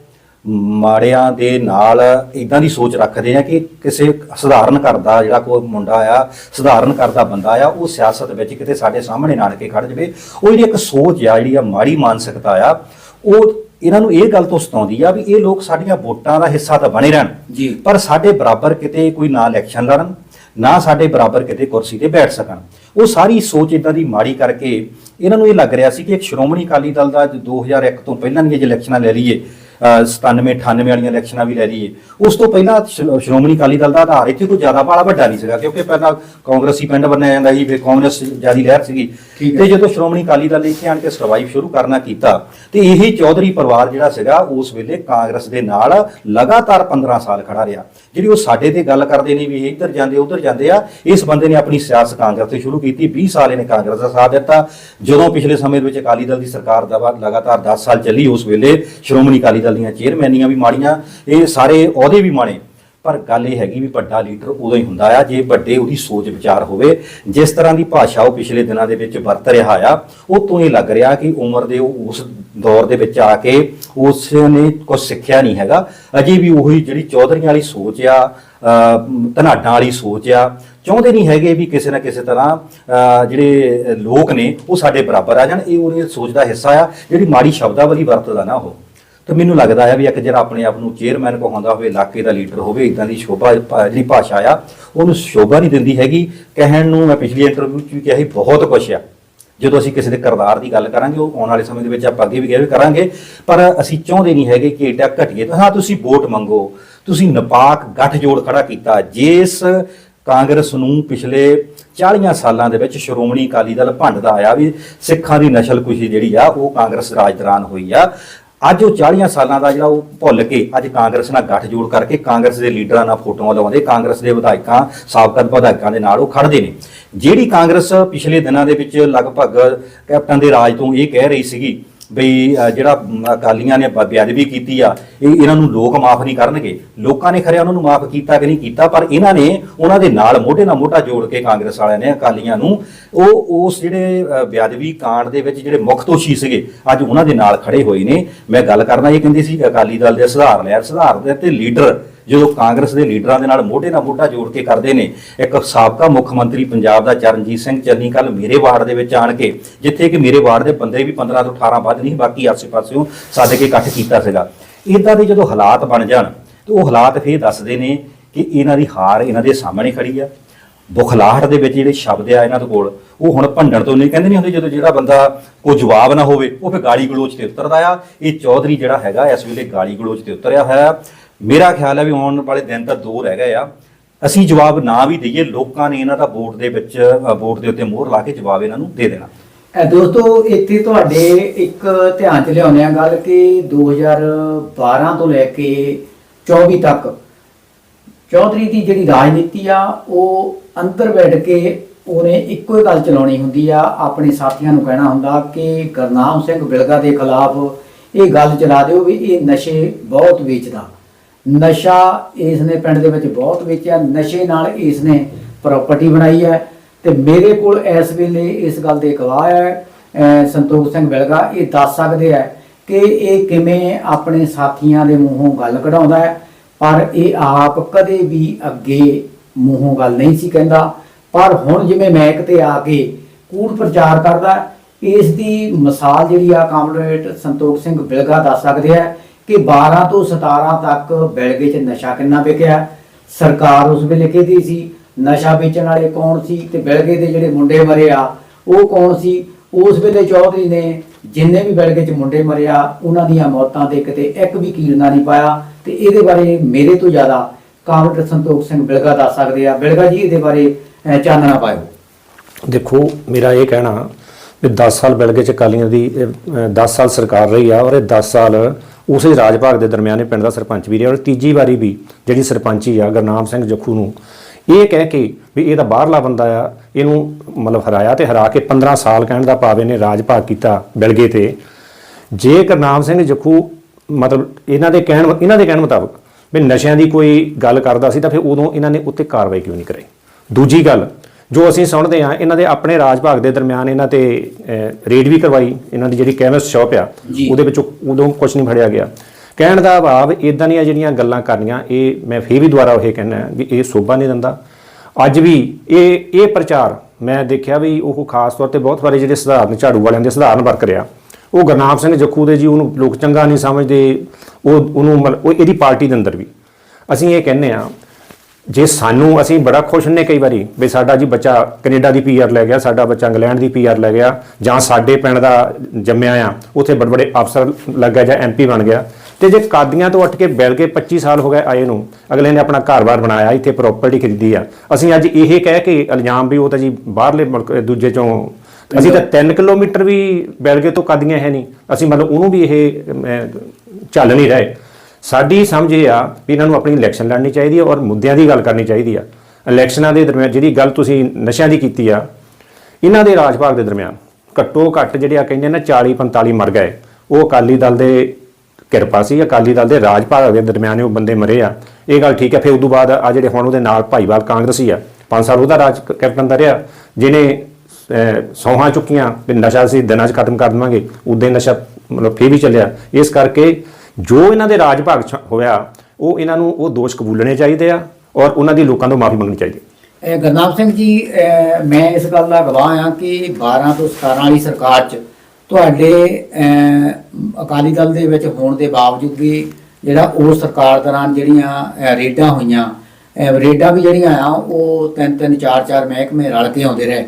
ਮਾੜਿਆਂ ਦੇ ਨਾਲ ਇਦਾਂ ਦੀ ਸੋਚ ਰੱਖਦੇ ਆ ਕਿ ਕਿਸੇ ਸਧਾਰਨ ਘਰ ਦਾ ਜਿਹੜਾ ਕੋਈ ਮੁੰਡਾ ਆ ਸਧਾਰਨ ਘਰ ਦਾ ਬੰਦਾ ਆ ਉਹ ਸਿਆਸਤ ਵਿੱਚ ਕਿਤੇ ਸਾਡੇ ਸਾਹਮਣੇ ਨਾਲ ਕੇ ਖੜ ਜਵੇ। ਉਹ ਜਿਹੜੀ ਇੱਕ ਸੋਚ ਆ ਜਿਹੜੀ ਆ ਮਾੜੀ ਮਾਨਸਿਕਤਾ ਆ ਉਹ ਇਹਨਾਂ ਨੂੰ ਇਹ ਗੱਲ ਤੋਂ ਸਤਾਉਂਦੀ ਆ ਵੀ ਇਹ ਲੋਕ ਸਾਡੀਆਂ ਵੋਟਾਂ ਦਾ ਹਿੱਸਾ ਤਾਂ ਬਣੇ ਰਹਿਣ। ਜੀ। ਪਰ ਸਾਡੇ ਬਰਾਬਰ ਕਿਤੇ ਕੋਈ ਨਾ ਇਲੈਕਸ਼ਨ ਲੜਨ ਨਾ ਸਾਡੇ ਬਰਾਬਰ ਕਿਤੇ ਕੁਰਸੀ ਤੇ ਬੈਠ ਸਕਣ। ਉਹ ਸਾਰੀ ਸੋਚ ਇਦਾਂ ਦੀ ਮਾੜੀ ਕਰਕੇ ਇਹਨਾਂ ਨੂੰ ਇਹ ਲੱਗ ਰਿਹਾ ਸੀ ਕਿ ਇੱਕ ਸ਼੍ਰੋਮਣੀ ਅਕਾਲੀ ਦਲ ਦਾ ਜੋ 2001 ਤੋਂ ਪਹਿਲਾਂ ਦੀਆਂ ਜੇ ਇਲੈਕਸ਼ਨਾਂ ਲੈ ਲਈਏ 97 98 ਵਾਲੀਆਂ ਇਲੈਕਸ਼ਨਾਂ ਵੀ ਲੈ ਲਈਏ। ਉਸ ਤੋਂ ਪਹਿਲਾਂ ਸ਼੍ਰੋ- ਸ਼੍ਰੋਮਣੀ ਅਕਾਲੀ ਦਲ ਦਾ ਆਧਾਰ ਇੱਥੇ ਕੋਈ ਜ਼ਿਆਦਾ ਬਾਲਾ ਵੱਡਾ ਨਹੀਂ ਸੀਗਾ ਕਿਉਂਕਿ ਪਹਿਲਾਂ ਕਾਂਗਰਸੀ ਪਿੰਡ ਬਣਿਆ ਜਾਂਦਾ ਸੀ ਫਿਰ ਕਾਂਗਰਸ ਜਿਆਦੀ ਲਹਿਰ ਸੀਗੀ। ਤੇ ਜਦੋਂ ਸ਼੍ਰੋਮਣੀ ਅਕਾਲੀ ਦਲ ਨੇ ਇੱਥੇ ਆਣ ਕੇ ਸਰਵਾਈਵ ਸ਼ੁਰੂ ਕਰਨਾ ਕੀਤਾ ਤੇ ਇਹੀ ਚੌਧਰੀ ਪਰਿਵਾਰ ਜਿਹੜਾ ਸੀਗਾ ਉਸ ਵੇਲੇ ਕਾਂਗਰਸ ਦੇ ਨਾਲ ਲਗਾਤਾਰ 15 ਸਾਲ ਖੜਾ ਰਿਹਾ। ਜਿਹੜੀ ਉਹ ਸਾਡੇ ਤੇ ਗੱਲ ਕਰਦੇ ਨੇ ਵੀ ਇੱਧਰ ਜਾਂਦੇ ਉੱਧਰ ਜਾਂਦੇ ਆ ਇਸ ਬੰਦੇ ਨੇ ਆਪਣੀ ਸਿਆਸਤ ਕਾਂਗਰਸ ਤੇ ਸ਼ੁਰੂ ਕੀਤੀ 20 ਸਾਲ ਇਹਨੇ ਕਾਂਗਰਸ ਦਾ ਸਾਥ ਦਿੱਤਾ। ਜਦੋਂ ਪਿਛਲੇ ਸਮੇਂ ਦੇ ਵਿੱਚ ਅਕਾਲੀ ਦਲ ਦੀ ਸਰਕਾਰ ਦਾ ਬਾਅਦ ਲਗਾਤਾਰ 10 ਸਾਲ ਚੱਲੀ ਉਸ ਵੇਲੇ ਸ਼੍ਰੋਮਣੀ ਅਕਾਲੀ ਦਲ ਦੀਆਂ ਚੇਅਰਮੈਨੀਆਂ ਵੀ ਮਾੜੀਆਂ, ਇਹ ਸਾਰੇ ਅਹੁਦੇ ਵੀ ਮਾੜੇ। ਪਰ ਗੱਲ ਇਹ ਹੈਗੀ ਵੀ ਵੱਡਾ ਲੀਡਰ ਉਦੋਂ ਹੀ ਹੁੰਦਾ ਆ, ਜੇ ਵੱਡੇ ਉਹਦੀ ਸੋਚ ਵਿਚਾਰ ਹੋਵੇ। ਜਿਸ ਤਰ੍ਹਾਂ ਦੀ ਭਾਸ਼ਾ ਉਹ ਪਿਛਲੇ ਦਿਨਾਂ ਦੇ ਵਿੱਚ ਵਰਤ ਰਿਹਾ ਆ, ਉਹ ਤੋਂ ਇਹ ਲੱਗ ਰਿਹਾ ਕਿ ਉਮਰ ਦੇ ਉਹ ਉਸ ਦੌਰ ਦੇ ਵਿੱਚ ਆ ਕੇ ਉਸ ਨੇ ਕੁਝ ਸਿੱਖਿਆ ਨਹੀਂ ਹੈਗਾ। ਅਜੇ ਵੀ ਉਹੀ ਜਿਹੜੀ ਚੌਧਰੀਆਂ ਵਾਲੀ ਸੋਚ ਆ ਧਨਾਡਾਂ ਵਾਲੀ ਸੋਚ ਆ, ਚਾਹੁੰਦੇ ਨਹੀਂ ਹੈਗੇ ਵੀ ਕਿਸੇ ਨਾ ਕਿਸੇ ਤਰ੍ਹਾਂ ਜਿਹੜੇ ਲੋਕ ਨੇ, ਉਹ ਸਾਡੇ ਬਰਾਬਰ ਆ ਜਾਣ। ਇਹ ਉਹਨੇ ਸੋਚ ਦਾ ਹਿੱਸਾ ਆ, ਜਿਹੜੀ ਮਾੜੀ ਸ਼ਬਦਾਵਲੀ ਵਰਤਦਾ ਨਾ ਉਹ। ਤੇ ਮੈਨੂੰ ਲੱਗਦਾ ਹੈ ਵੀ ਇੱਕ ਜਿਹੜਾ ਆਪਣੇ ਆਪ ਨੂੰ ਚੇਅਰਮੈਨ ਕਹਾਉਂਦਾ ਹੋਵੇ, ਇਲਾਕੇ ਦਾ ਲੀਡਰ ਹੋਵੇ ਇਦਾਂ ਦੀ ਸ਼ੋਭਾ ਜਿਹੜੀ ਭਾਸ਼ਾ ਆ, ਉਹਨੂੰ ਸ਼ੋਭਾ ਨਹੀਂ ਦਿੰਦੀ ਹੈਗੀ। ਕਹਿਣ ਨੂੰ ਮੈਂ ਪਿਛਲੀ ਇੰਟਰਵਿਊ 'ਚ ਵੀ ਕਿਹਾ ਸੀ, ਬਹੁਤ ਕੁਛ ਆ। ਜਦੋਂ ਅਸੀਂ ਕਿਸੇ ਦੇ ਕਰਦਾਰ ਦੀ ਗੱਲ ਕਰਾਂਗੇ, ਉਹ ਆਉਣ ਵਾਲੇ ਸਮੇਂ ਦੇ ਵਿੱਚ ਆਪਾਂ ਅੱਗੇ ਵੀ ਵੀ ਕਰਾਂਗੇ, ਪਰ ਅਸੀਂ ਚਾਹੁੰਦੇ ਨਹੀਂ ਹੈਗੇ ਕਿ ਏਡਾ ਘਟੀਏ। ਤਾਂ ਹਾਂ, ਤੁਸੀਂ ਵੋਟ ਮੰਗੋ, ਤੁਸੀਂ ਨਪਾਕ ਗੱਠਜੋੜ ਖੜਾ ਕੀਤਾ। ਜਿਸ ਕਾਂਗਰਸ ਨੂੰ ਪਿਛਲੇ 40 ਸਾਲਾਂ ਦੇ ਵਿੱਚ ਸ਼੍ਰੋਮਣੀ ਅਕਾਲੀ ਦਲ ਭੰਡਦਾ ਆਇਆ ਵੀ ਸਿੱਖਾਂ ਦੀ ਨਸਲਕੁਸ਼ੀ ਜਿਹੜੀ ਆ, ਉਹ ਕਾਂਗਰਸ ਰਾਜ ਦੌਰਾਨ ਹੋਈ ਆ। ਅੱਜ ਉਹ 40 ਸਾਲਾਂ ਦਾ ਜਿਹੜਾ ਉਹ ਭੁੱਲ ਕੇ ਅੱਜ ਕਾਂਗਰਸ ਨਾਲ ਗੱਠਜੋੜ ਕਰਕੇ ਕਾਂਗਰਸ ਦੇ ਲੀਡਰਾਂ ਨਾਲ ਫੋਟੋਆਂ ਲਵਾਉਂਦੇ ਕਾਂਗਰਸ ਦੇ ਵਿਧਾਇਕਾਂ, ਸਾਬਕਾ ਵਿਧਾਇਕਾਂ ਦੇ ਨਾਲ ਉਹ ਖੜਦੇ ਨੇ। ਜਿਹੜੀ ਕਾਂਗਰਸ ਪਿਛਲੇ ਦਿਨਾਂ ਦੇ ਵਿੱਚ ਲਗਭਗ ਕੈਪਟਨ ਦੇ ਰਾਜ ਤੋਂ ਇਹ ਕਹਿ ਰਹੀ ਸੀਗੀ ਬਈ ਜਿਹੜਾ ਅਕਾਲੀਆਂ ਨੇ ਬ- ਬੇਅਦਬੀ ਕੀਤੀ ਆ, ਇਹ ਇਹਨਾਂ ਨੂੰ ਲੋਕ ਮਾਫ ਨਹੀਂ ਕਰਨਗੇ। ਲੋਕਾਂ ਨੇ ਖਰਿਆ ਉਹਨਾਂ ਨੂੰ ਮਾਫ ਕੀਤਾ ਕਿ ਨਹੀਂ ਕੀਤਾ, ਪਰ ਇਹਨਾਂ ਨੇ ਉਹਨਾਂ ਦੇ ਨਾਲ ਮੋਢੇ ਨਾਲ ਮੋਢਾ ਜੋੜ ਕੇ ਕਾਂਗਰਸ ਵਾਲਿਆਂ ਨੇ, ਅਕਾਲੀਆਂ ਨੂੰ, ਉਹ, ਉਸ ਜਿਹੜੇ ਬੇਅਦਬੀ ਕਾਂਡ ਦੇ ਵਿੱਚ ਜਿਹੜੇ ਮੁੱਖ ਦੋਸ਼ੀ ਸੀਗੇ, ਅੱਜ ਉਹਨਾਂ ਦੇ ਨਾਲ ਖੜੇ ਹੋਏ ਨੇ। ਮੈਂ ਗੱਲ ਕਰਨਾ ਇਹ ਕਹਿੰਦੇ ਸੀ ਅਕਾਲੀ ਦਲ ਦੇ ਸੁਧਾਰ ਲਿਆ ਸੁਧਾਰ ਦੇ ਤੇ ਲੀਡਰ ਜਦੋਂ ਕਾਂਗਰਸ ਦੇ ਲੀਡਰਾਂ ਦੇ ਨਾਲ ਮੋਢੇ ਨਾਲ ਮੋਢਾ ਜੋੜ ਕੇ ਕਰਦੇ ਨੇ, ਇੱਕ ਸਾਬਕਾ ਮੁੱਖ ਮੰਤਰੀ ਪੰਜਾਬ ਦਾ ਚਰਨਜੀਤ ਸਿੰਘ ਚੰਨੀ ਕੱਲ ਮੇਰੇ ਵਾਰਡ ਦੇ ਵਿੱਚ ਆਣ ਕੇ, ਜਿੱਥੇ ਕਿ ਮੇਰੇ ਵਾਰਡ ਦੇ ਬੰਦੇ ਵੀ 15 ਤੋਂ 18 ਵੱਧ ਨਹੀਂ, ਬਾਕੀ ਆਸੇ-ਪਾਸਿਓਂ ਸਾਡੇ ਕੇ ਇਕੱਠ ਕੀਤਾ ਸੀਗਾ। ਇਦਾਂ ਦੇ ਜਦੋਂ ਹਾਲਾਤ ਬਣ ਜਾਣ, ਤੇ ਉਹ ਹਾਲਾਤ ਫੇਰ ਦੱਸਦੇ ਨੇ ਕਿ ਇਹਨਾਂ ਦੀ ਹਾਰ ਇਹਨਾਂ ਦੇ ਸਾਹਮਣੇ ਖੜੀ ਆ। ਬੁਖਲਾਹਟ ਦੇ ਵਿੱਚ ਜਿਹੜੇ ਸ਼ਬਦ ਆ ਇਹਨਾਂ ਦੇ ਕੋਲ, ਉਹ ਹੁਣ ਭੰਡਣ ਤੋਂ ਨਹੀਂ ਕਹਿੰਦੇ ਨਹੀਂ ਹੁੰਦੇ, ਜਦੋਂ ਜਿਹੜਾ ਬੰਦਾ ਕੋਈ ਜਵਾਬ ਨਾ ਹੋਵੇ, ਉਹ ਫਿਰ ਗਾਲੀ ਗਲੋਚ ਤੇ ਉਤਰਦਾ ਆ। ਇਹ ਚੌਧਰੀ ਜਿਹੜਾ ਹੈਗਾ, ਇਸ ਵੇਲੇ ਗਾਲੀ ਗਲੋਚ ਤੇ ਉਤਰਿਆ ਹੋਇਆ। ਮੇਰਾ ਖਿਆਲ ਹੈ ਵੀ ਆਉਣ ਵਾਲੇ ਦਿਨ ਤਾਂ ਦੋ ਰਹਿ ਗਏ ਆ। ਅਸੀਂ ਜਵਾਬ ਨਾ ਵੀ ਦਈਏ ਲੋਕਾਂ ਨੇ ਇਹਨਾਂ ਦਾ ਵੋਟ ਦੇ ਵਿੱਚ ਅ, ਵੋਟ ਦੇ ਉੱਤੇ ਮੋਹਰ ਲਾ ਕੇ ਜਵਾਬ ਇਹਨਾਂ ਨੂੰ ਦੇ ਦੇਣਾ। ਦੋਸਤੋ ਇੱਥੇ ਤੁਹਾਡੇ ਇੱਕ ਧਿਆਨ ਚ ਲਿਆਉਂਦੇ ਆ ਗੱਲ ਕਿ 2012 ਤੋਂ ਲੈ ਕੇ 24 ਤੱਕ ਚੌਧਰੀ ਦੀ ਜਿਹੜੀ ਰਾਜਨੀਤੀ ਆ ਉਹ ਅੰਦਰ ਬੈਠ ਕੇ ਉਹਨੇ ਇੱਕੋ ਹੀ ਗੱਲ ਚਲਾਉਣੀ ਹੁੰਦੀ ਆ। ਆਪਣੇ ਸਾਥੀਆਂ ਨੂੰ ਕਹਿਣਾ ਹੁੰਦਾ ਕਿ ਗੁਰਨਾਮ ਸਿੰਘ ਬਿਲਗਾ ਦੇ ਖਿਲਾਫ ਇਹ ਗੱਲ ਚਲਾ ਦਿਓ ਵੀ ਇਹ ਨਸ਼ੇ ਬਹੁਤ ਵੇਚਦਾ। ਨਸ਼ਾ ਇਸ ਨੇ ਪਿੰਡ ਦੇ ਵਿੱਚ ਬਹੁਤ ਵੇਚਿਆ, ਨਸ਼ੇ ਨਾਲ ਇਸ ਨੇ ਪ੍ਰਾਪਰਟੀ ਬਣਾਈ ਹੈ ਤੇ ਮੇਰੇ ਕੋਲ ਇਸ ਵੇਲੇ ਇਸ ਗੱਲ ਦੇ ਗਵਾਹ ਹੈ ਸੰਤੋਖ ਸਿੰਘ ਬਿਲਗਾ, ਇਹ ਦੱਸ ਸਕਦੇ ਹੈ ਕਿ ਇਹ ਕਿਵੇਂ ਆਪਣੇ ਸਾਥੀਆਂ ਦੇ ਮੂੰਹੋਂ ਗੱਲ ਕਢਾਉਂਦਾ ਹੈ, ਪਰ ਇਹ ਆਪ ਕਦੇ ਵੀ ਅੱਗੇ ਮੂੰਹੋਂ ਗੱਲ ਨਹੀਂ ਸੀ ਕਹਿੰਦਾ। ਪਰ ਹੁਣ ਜਿਵੇਂ ਮੈਕ ਤੇ ਆ ਕੇ ਕੂੜ ਪ੍ਰਚਾਰ ਕਰਦਾ, ਇਸ ਦੀ ਮਿਸਾਲ ਜਿਹੜੀ ਆ ਕਾਮਰੇਡ ਸੰਤੋਖ ਸਿੰਘ ਬਿਲਗਾ ਦੱਸ ਸਕਦੇ ਆ ਕਿ 12 ਤੋਂ 17 ਤੱਕ ਬੈਲਗੇ 'ਚ ਨਸ਼ਾ ਕਿੰਨਾ ਵਿਕਿਆ? ਸਰਕਾਰ ਉਸ ਵੇਲੇ ਕਿਹਦੀ ਸੀ? ਨਸ਼ਾ ਵੇਚਣ ਵਾਲੇ ਕੌਣ ਸੀ? ਤੇ ਬੈਲਗੇ ਦੇ ਜਿਹੜੇ ਮੁੰਡੇ ਮਰੇ ਆ, ਉਹ ਕੌਣ ਸੀ? ਉਸ ਵੇਲੇ ਚੌਧਰੀ ਨੇ ਜਿੰਨੇ ਵੀ ਬੈਲਗੇ 'ਚ ਮੁੰਡੇ ਮਰੇ ਆ, ਉਹਨਾਂ ਦੀਆਂ ਮੌਤਾਂ ਤੇ ਕਿਤੇ ਇੱਕ ਵੀ ਕੀਰਨਾ ਨਹੀਂ ਪਾਇਆ। ਤੇ ਇਹਦੇ ਬਾਰੇ ਮੇਰੇ ਤੋਂ ਜ਼ਿਆਦਾ ਕਾਮਰੇਡ ਸੰਤੋਖ ਸਿੰਘ ਬਿਲਗਾ ਦੱਸ ਸਕਦੇ ਆ। ਬਿਲਗਾ ਜੀ, ਇਹਦੇ ਬਾਰੇ ਚਾਨਣਾ ਪਾਇਓ। ਦੇਖੋ, ਮੇਰਾ ਇਹ ਕਹਿਣਾ ਵੀ 10 ਸਾਲ ਬਿਲਗੇ ਚ ਕਾਲੀਆਂ ਦੀ 10 ਸਾਲ ਸਰਕਾਰ ਰਹੀ ਆ ਔਰ ਇਹ 10 ਸਾਲ ਉਸੇ ਰਾਜ ਭਾਗ ਦੇ ਦਰਮਿਆਨ ਇਹ ਪਿੰਡ ਦਾ ਸਰਪੰਚ ਵੀ ਰਿਹਾ ਔਰ ਤੀਜੀ ਵਾਰੀ ਵੀ ਜਿਹੜੀ ਸਰਪੰਚੀ ਆ, ਗੁਰਨਾਮ ਸਿੰਘ ਜੱਖੂ ਨੂੰ ਇਹ ਕਹਿ ਕੇ ਵੀ ਇਹ ਤਾਂ ਬਾਹਰਲਾ ਬੰਦਾ ਆ, ਇਹਨੂੰ ਮਤਲਬ ਹਰਾਇਆ ਤੇ ਹਰਾ ਕੇ 15 ਸਾਲ ਕਹਿਣ ਦਾ ਭਾਵ ਇਹਨੇ ਰਾਜ ਭਾਗ ਕੀਤਾ ਬਿਲਗੇ ਤੇ। ਜੇ ਗੁਰਨਾਮ ਸਿੰਘ ਜੱਖੂ ਮਤਲਬ ਇਹਨਾਂ ਦੇ ਕਹਿਣ, ਇਹਨਾਂ ਦੇ ਕਹਿਣ ਮੁਤਾਬਕ ਵੀ ਨਸ਼ਿਆਂ ਦੀ ਕੋਈ ਗੱਲ ਕਰਦਾ ਸੀ ਤਾਂ ਫਿਰ ਉਦੋਂ ਇਹਨਾਂ ਨੇ ਉੱਤੇ ਕਾਰਵਾਈ ਕਿਉਂ ਨਹੀਂ ਕਰਾਈ? ਦੂਜੀ ਗੱਲ ਜੋ ਅਸੀਂ ਸੁਣਦੇ ਆ ਇਹਨਾਂ ਦੇ ਆਪਣੇ ਰਾਜ ਭਾਗ ਦੇ ਦਰਮਿਆਨ ਇਹਨਾਂ ਤੇ ਰੇਡ ਵੀ ਕਰਵਾਈ ਇਹਨਾਂ ਦੀ ਜਿਹੜੀ ਕੈਮਿਸਟ ਸ਼ਾਪ ਆ। ਉਹਦੇ ਵਿੱਚੋਂ ਉਦੋਂ ਕੁਝ ਨਹੀਂ ਫੜਿਆ ਗਿਆ। ਕਹਿਣ ਦਾ ਭਾਵ ਇਦਾਂ ਦੀਆਂ ਜਿਹੜੀਆਂ ਗੱਲਾਂ ਕਰਨੀਆਂ ਇਹ ਮੈਂ ਫੇਰ ਵੀ ਦੁਬਾਰਾ ਉਹ ਕਹਿਣਾ ਵੀ ਇਹ ਸੋਭਾ ਨਹੀਂ ਦਿੰਦਾ। ਅੱਜ ਵੀ ਇਹ ਇਹ ਪ੍ਰਚਾਰ ਮੈਂ ਦੇਖਿਆ ਵੀ ਉਹ ਖਾਸ ਤੌਰ ਤੇ ਬਹੁਤ ਵਾਰੇ ਜਿਹੜੇ ਸਧਾਰਨ ਝਾੜੂ ਵਾਲਿਆਂ ਦੇ ਸਧਾਰਨ ਵਰਕ ਰਿਹਾ। ਉਹ ਗੁਰਨਾਮ ਸਿੰਘ ਜੱਖੂ ਦੇ ਜੀ ਉਹਨੂੰ ਲੋਕ ਚੰਗਾ ਨਹੀਂ ਸਮਝਦੇ ਉਹ ਉਹਨੂੰ ਮਤਲਬ ਉਹ ਇਹਦੀ ਪਾਰਟੀ ਦੇ ਅੰਦਰ ਵੀ। ਅਸੀਂ ਇਹ ਕਹਿੰਦੇ ਆ ਜੇ ਸਾਨੂੰ ਅਸੀਂ ਬੜਾ ਖੁਸ਼ ਹੁੰਨੇ ਕਈ ਵਾਰੀ ਵੀ ਸਾਡਾ ਜੀ ਬੱਚਾ ਕੈਨੇਡਾ ਦੀ ਪੀਆਰ ਲੈ ਗਿਆ, ਸਾਡਾ ਬੱਚਾ ਇੰਗਲੈਂਡ ਦੀ ਪੀਆਰ ਲੈ ਗਿਆ ਜਾਂ ਸਾਡੇ ਪਿੰਡ ਦਾ ਜੰਮਿਆ ਆ, ਉੱਥੇ ਬੜੇ ਬੜੇ ਅਫਸਰ ਲੱਗਾ ਜਾਂ ਐਮਪੀ ਬਣ ਗਿਆ। ਤੇ ਜੇ ਕਾਦੀਆਂ ਤੋਂ ਉੱਠ ਕੇ ਬਿਲ ਕੇ 25 ਸਾਲ ਹੋ ਗਏ ਆਏ ਨੂੰ, ਅਗਲੇ ਨੇ ਆਪਣਾ ਘਰ-ਬਾਰ ਬਣਾਇਆ, ਇੱਥੇ ਪ੍ਰਾਪਰਟੀ ਖਰੀਦੀ ਆ। ਅਸੀਂ ਅੱਜ ਇਹ ਕਹਿ ਕੇ ਇਲਜ਼ਾਮ ਵੀ ਉਹ ਤਾਂ ਜੀ ਬਾਹਰਲੇ ਮੁਲਕ, ਦੂਜੇ ਚੋਂ ਅਸੀਂ ਤਾਂ 3 ਕਿਲੋਮੀਟਰ ਵੀ ਬੈਲਗੇ ਤੋਂ ਕਾਦੀਆਂ ਹੈ ਨਹੀਂ। ਅਸੀਂ ਮਤਲਬ ਉਹਨੂੰ ਵੀ ਇਹ ਚੱਲ ਨਹੀਂ ਰਹੇ। ਸਾਡੀ ਸਮਝ ਇਹ ਆ ਵੀ ਇਹਨਾਂ ਨੂੰ ਆਪਣੀ ਇਲੈਕਸ਼ਨ ਲੜਨੀ ਚਾਹੀਦੀ ਹੈ ਔਰ ਮੁੱਦਿਆਂ ਦੀ ਗੱਲ ਕਰਨੀ ਚਾਹੀਦੀ ਆ। ਇਲੈਕਸ਼ਨਾਂ ਦੇ ਦਰਮਿਆਨ ਜਿਹੜੀ ਗੱਲ ਤੁਸੀਂ ਨਸ਼ਿਆਂ ਦੀ ਕੀਤੀ ਆ ਇਹਨਾਂ ਦੇ ਰਾਜ ਭਾਗ ਦੇ ਦਰਮਿਆਨ ਘੱਟੋ ਘੱਟ ਜਿਹੜੇ ਆ ਕਹਿੰਦੇ ਨਾ 40 45 ਮਰ ਗਏ। ਉਹ ਅਕਾਲੀ ਦਲ ਦੇ ਕਿਰਪਾ ਸੀ ਅਕਾਲੀ ਦਲ ਦੇ ਰਾਜ ਭਾਗ ਦੇ ਦਰਮਿਆਨ ਉਹ ਬੰਦੇ ਮਰੇ ਆ। ਇਹ ਗੱਲ ਠੀਕ ਹੈ ਫਿਰ ਉਦੋਂ ਬਾਅਦ ਆ ਜਿਹੜੇ ਹੁਣ ਉਹਦੇ ਨਾਲ ਭਾਈਵਾਲ ਕਾਂਗਰਸੀ ਆ 5 ਸਾਲ ਉਹਦਾ ਰਾਜ ਕੈਪਟਨ ਦਾ ਰਿਹਾ। ਜਿਹਨੇ ਅਹ, ਸੌਹਾਂ ਚੁੱਕੀਆਂ ਵੀ ਨਸ਼ਾ ਅਸੀਂ ਦਿਨਾਂ 'ਚ ਖਤਮ ਕਰ ਦੇਵਾਂਗੇ ਉਦੋਂ ਨਸ਼ਾ ਮਤਲਬ ਫੇਰ ਵੀ ਚੱਲਿਆ। ਇਸ ਕਰਕੇ ਜੋ ਇਹਨਾਂ ਦੇ ਰਾਜ ਭਾਗ ਹੋਇਆ, ਉਹ ਇਹਨਾਂ ਨੂੰ ਉਹ ਦੋਸ਼ ਕਬੂਲਣੇ ਚਾਹੀਦੇ ਆ ਔਰ ਉਹਨਾਂ ਦੀ ਲੋਕਾਂ ਤੋਂ ਮਾਫੀ ਮੰਗਣੀ ਚਾਹੀਦੀ ਇਹ ਗੁਰਨਾਮ ਸਿੰਘ ਜੀ ਮੈਂ ਇਸ ਗੱਲ ਦਾ ਗਵਾਹ ਹਾਂ ਕਿ 12 ਤੋਂ 17 ਵਾਲੀ ਸਰਕਾਰ 'ਚ ਤੁਹਾਡੇ ਅਕਾਲੀ ਦਲ ਦੇ ਵਿੱਚ ਹੋਣ ਦੇ ਬਾਵਜੂਦ ਵੀ ਜਿਹੜਾ ਉਹ ਸਰਕਾਰ ਦੌਰਾਨ ਜਿਹੜੀਆਂ ਰੇਡਾਂ ਹੋਈਆਂ ਰੇਡਾਂ ਵੀ ਜਿਹੜੀਆਂ ਆ, ਉਹ ਤਿੰਨ ਤਿੰਨ ਚਾਰ ਚਾਰ ਮਹਿਕਮੇ ਰਲ ਕੇ ਆਉਂਦੇ ਰਹੇ।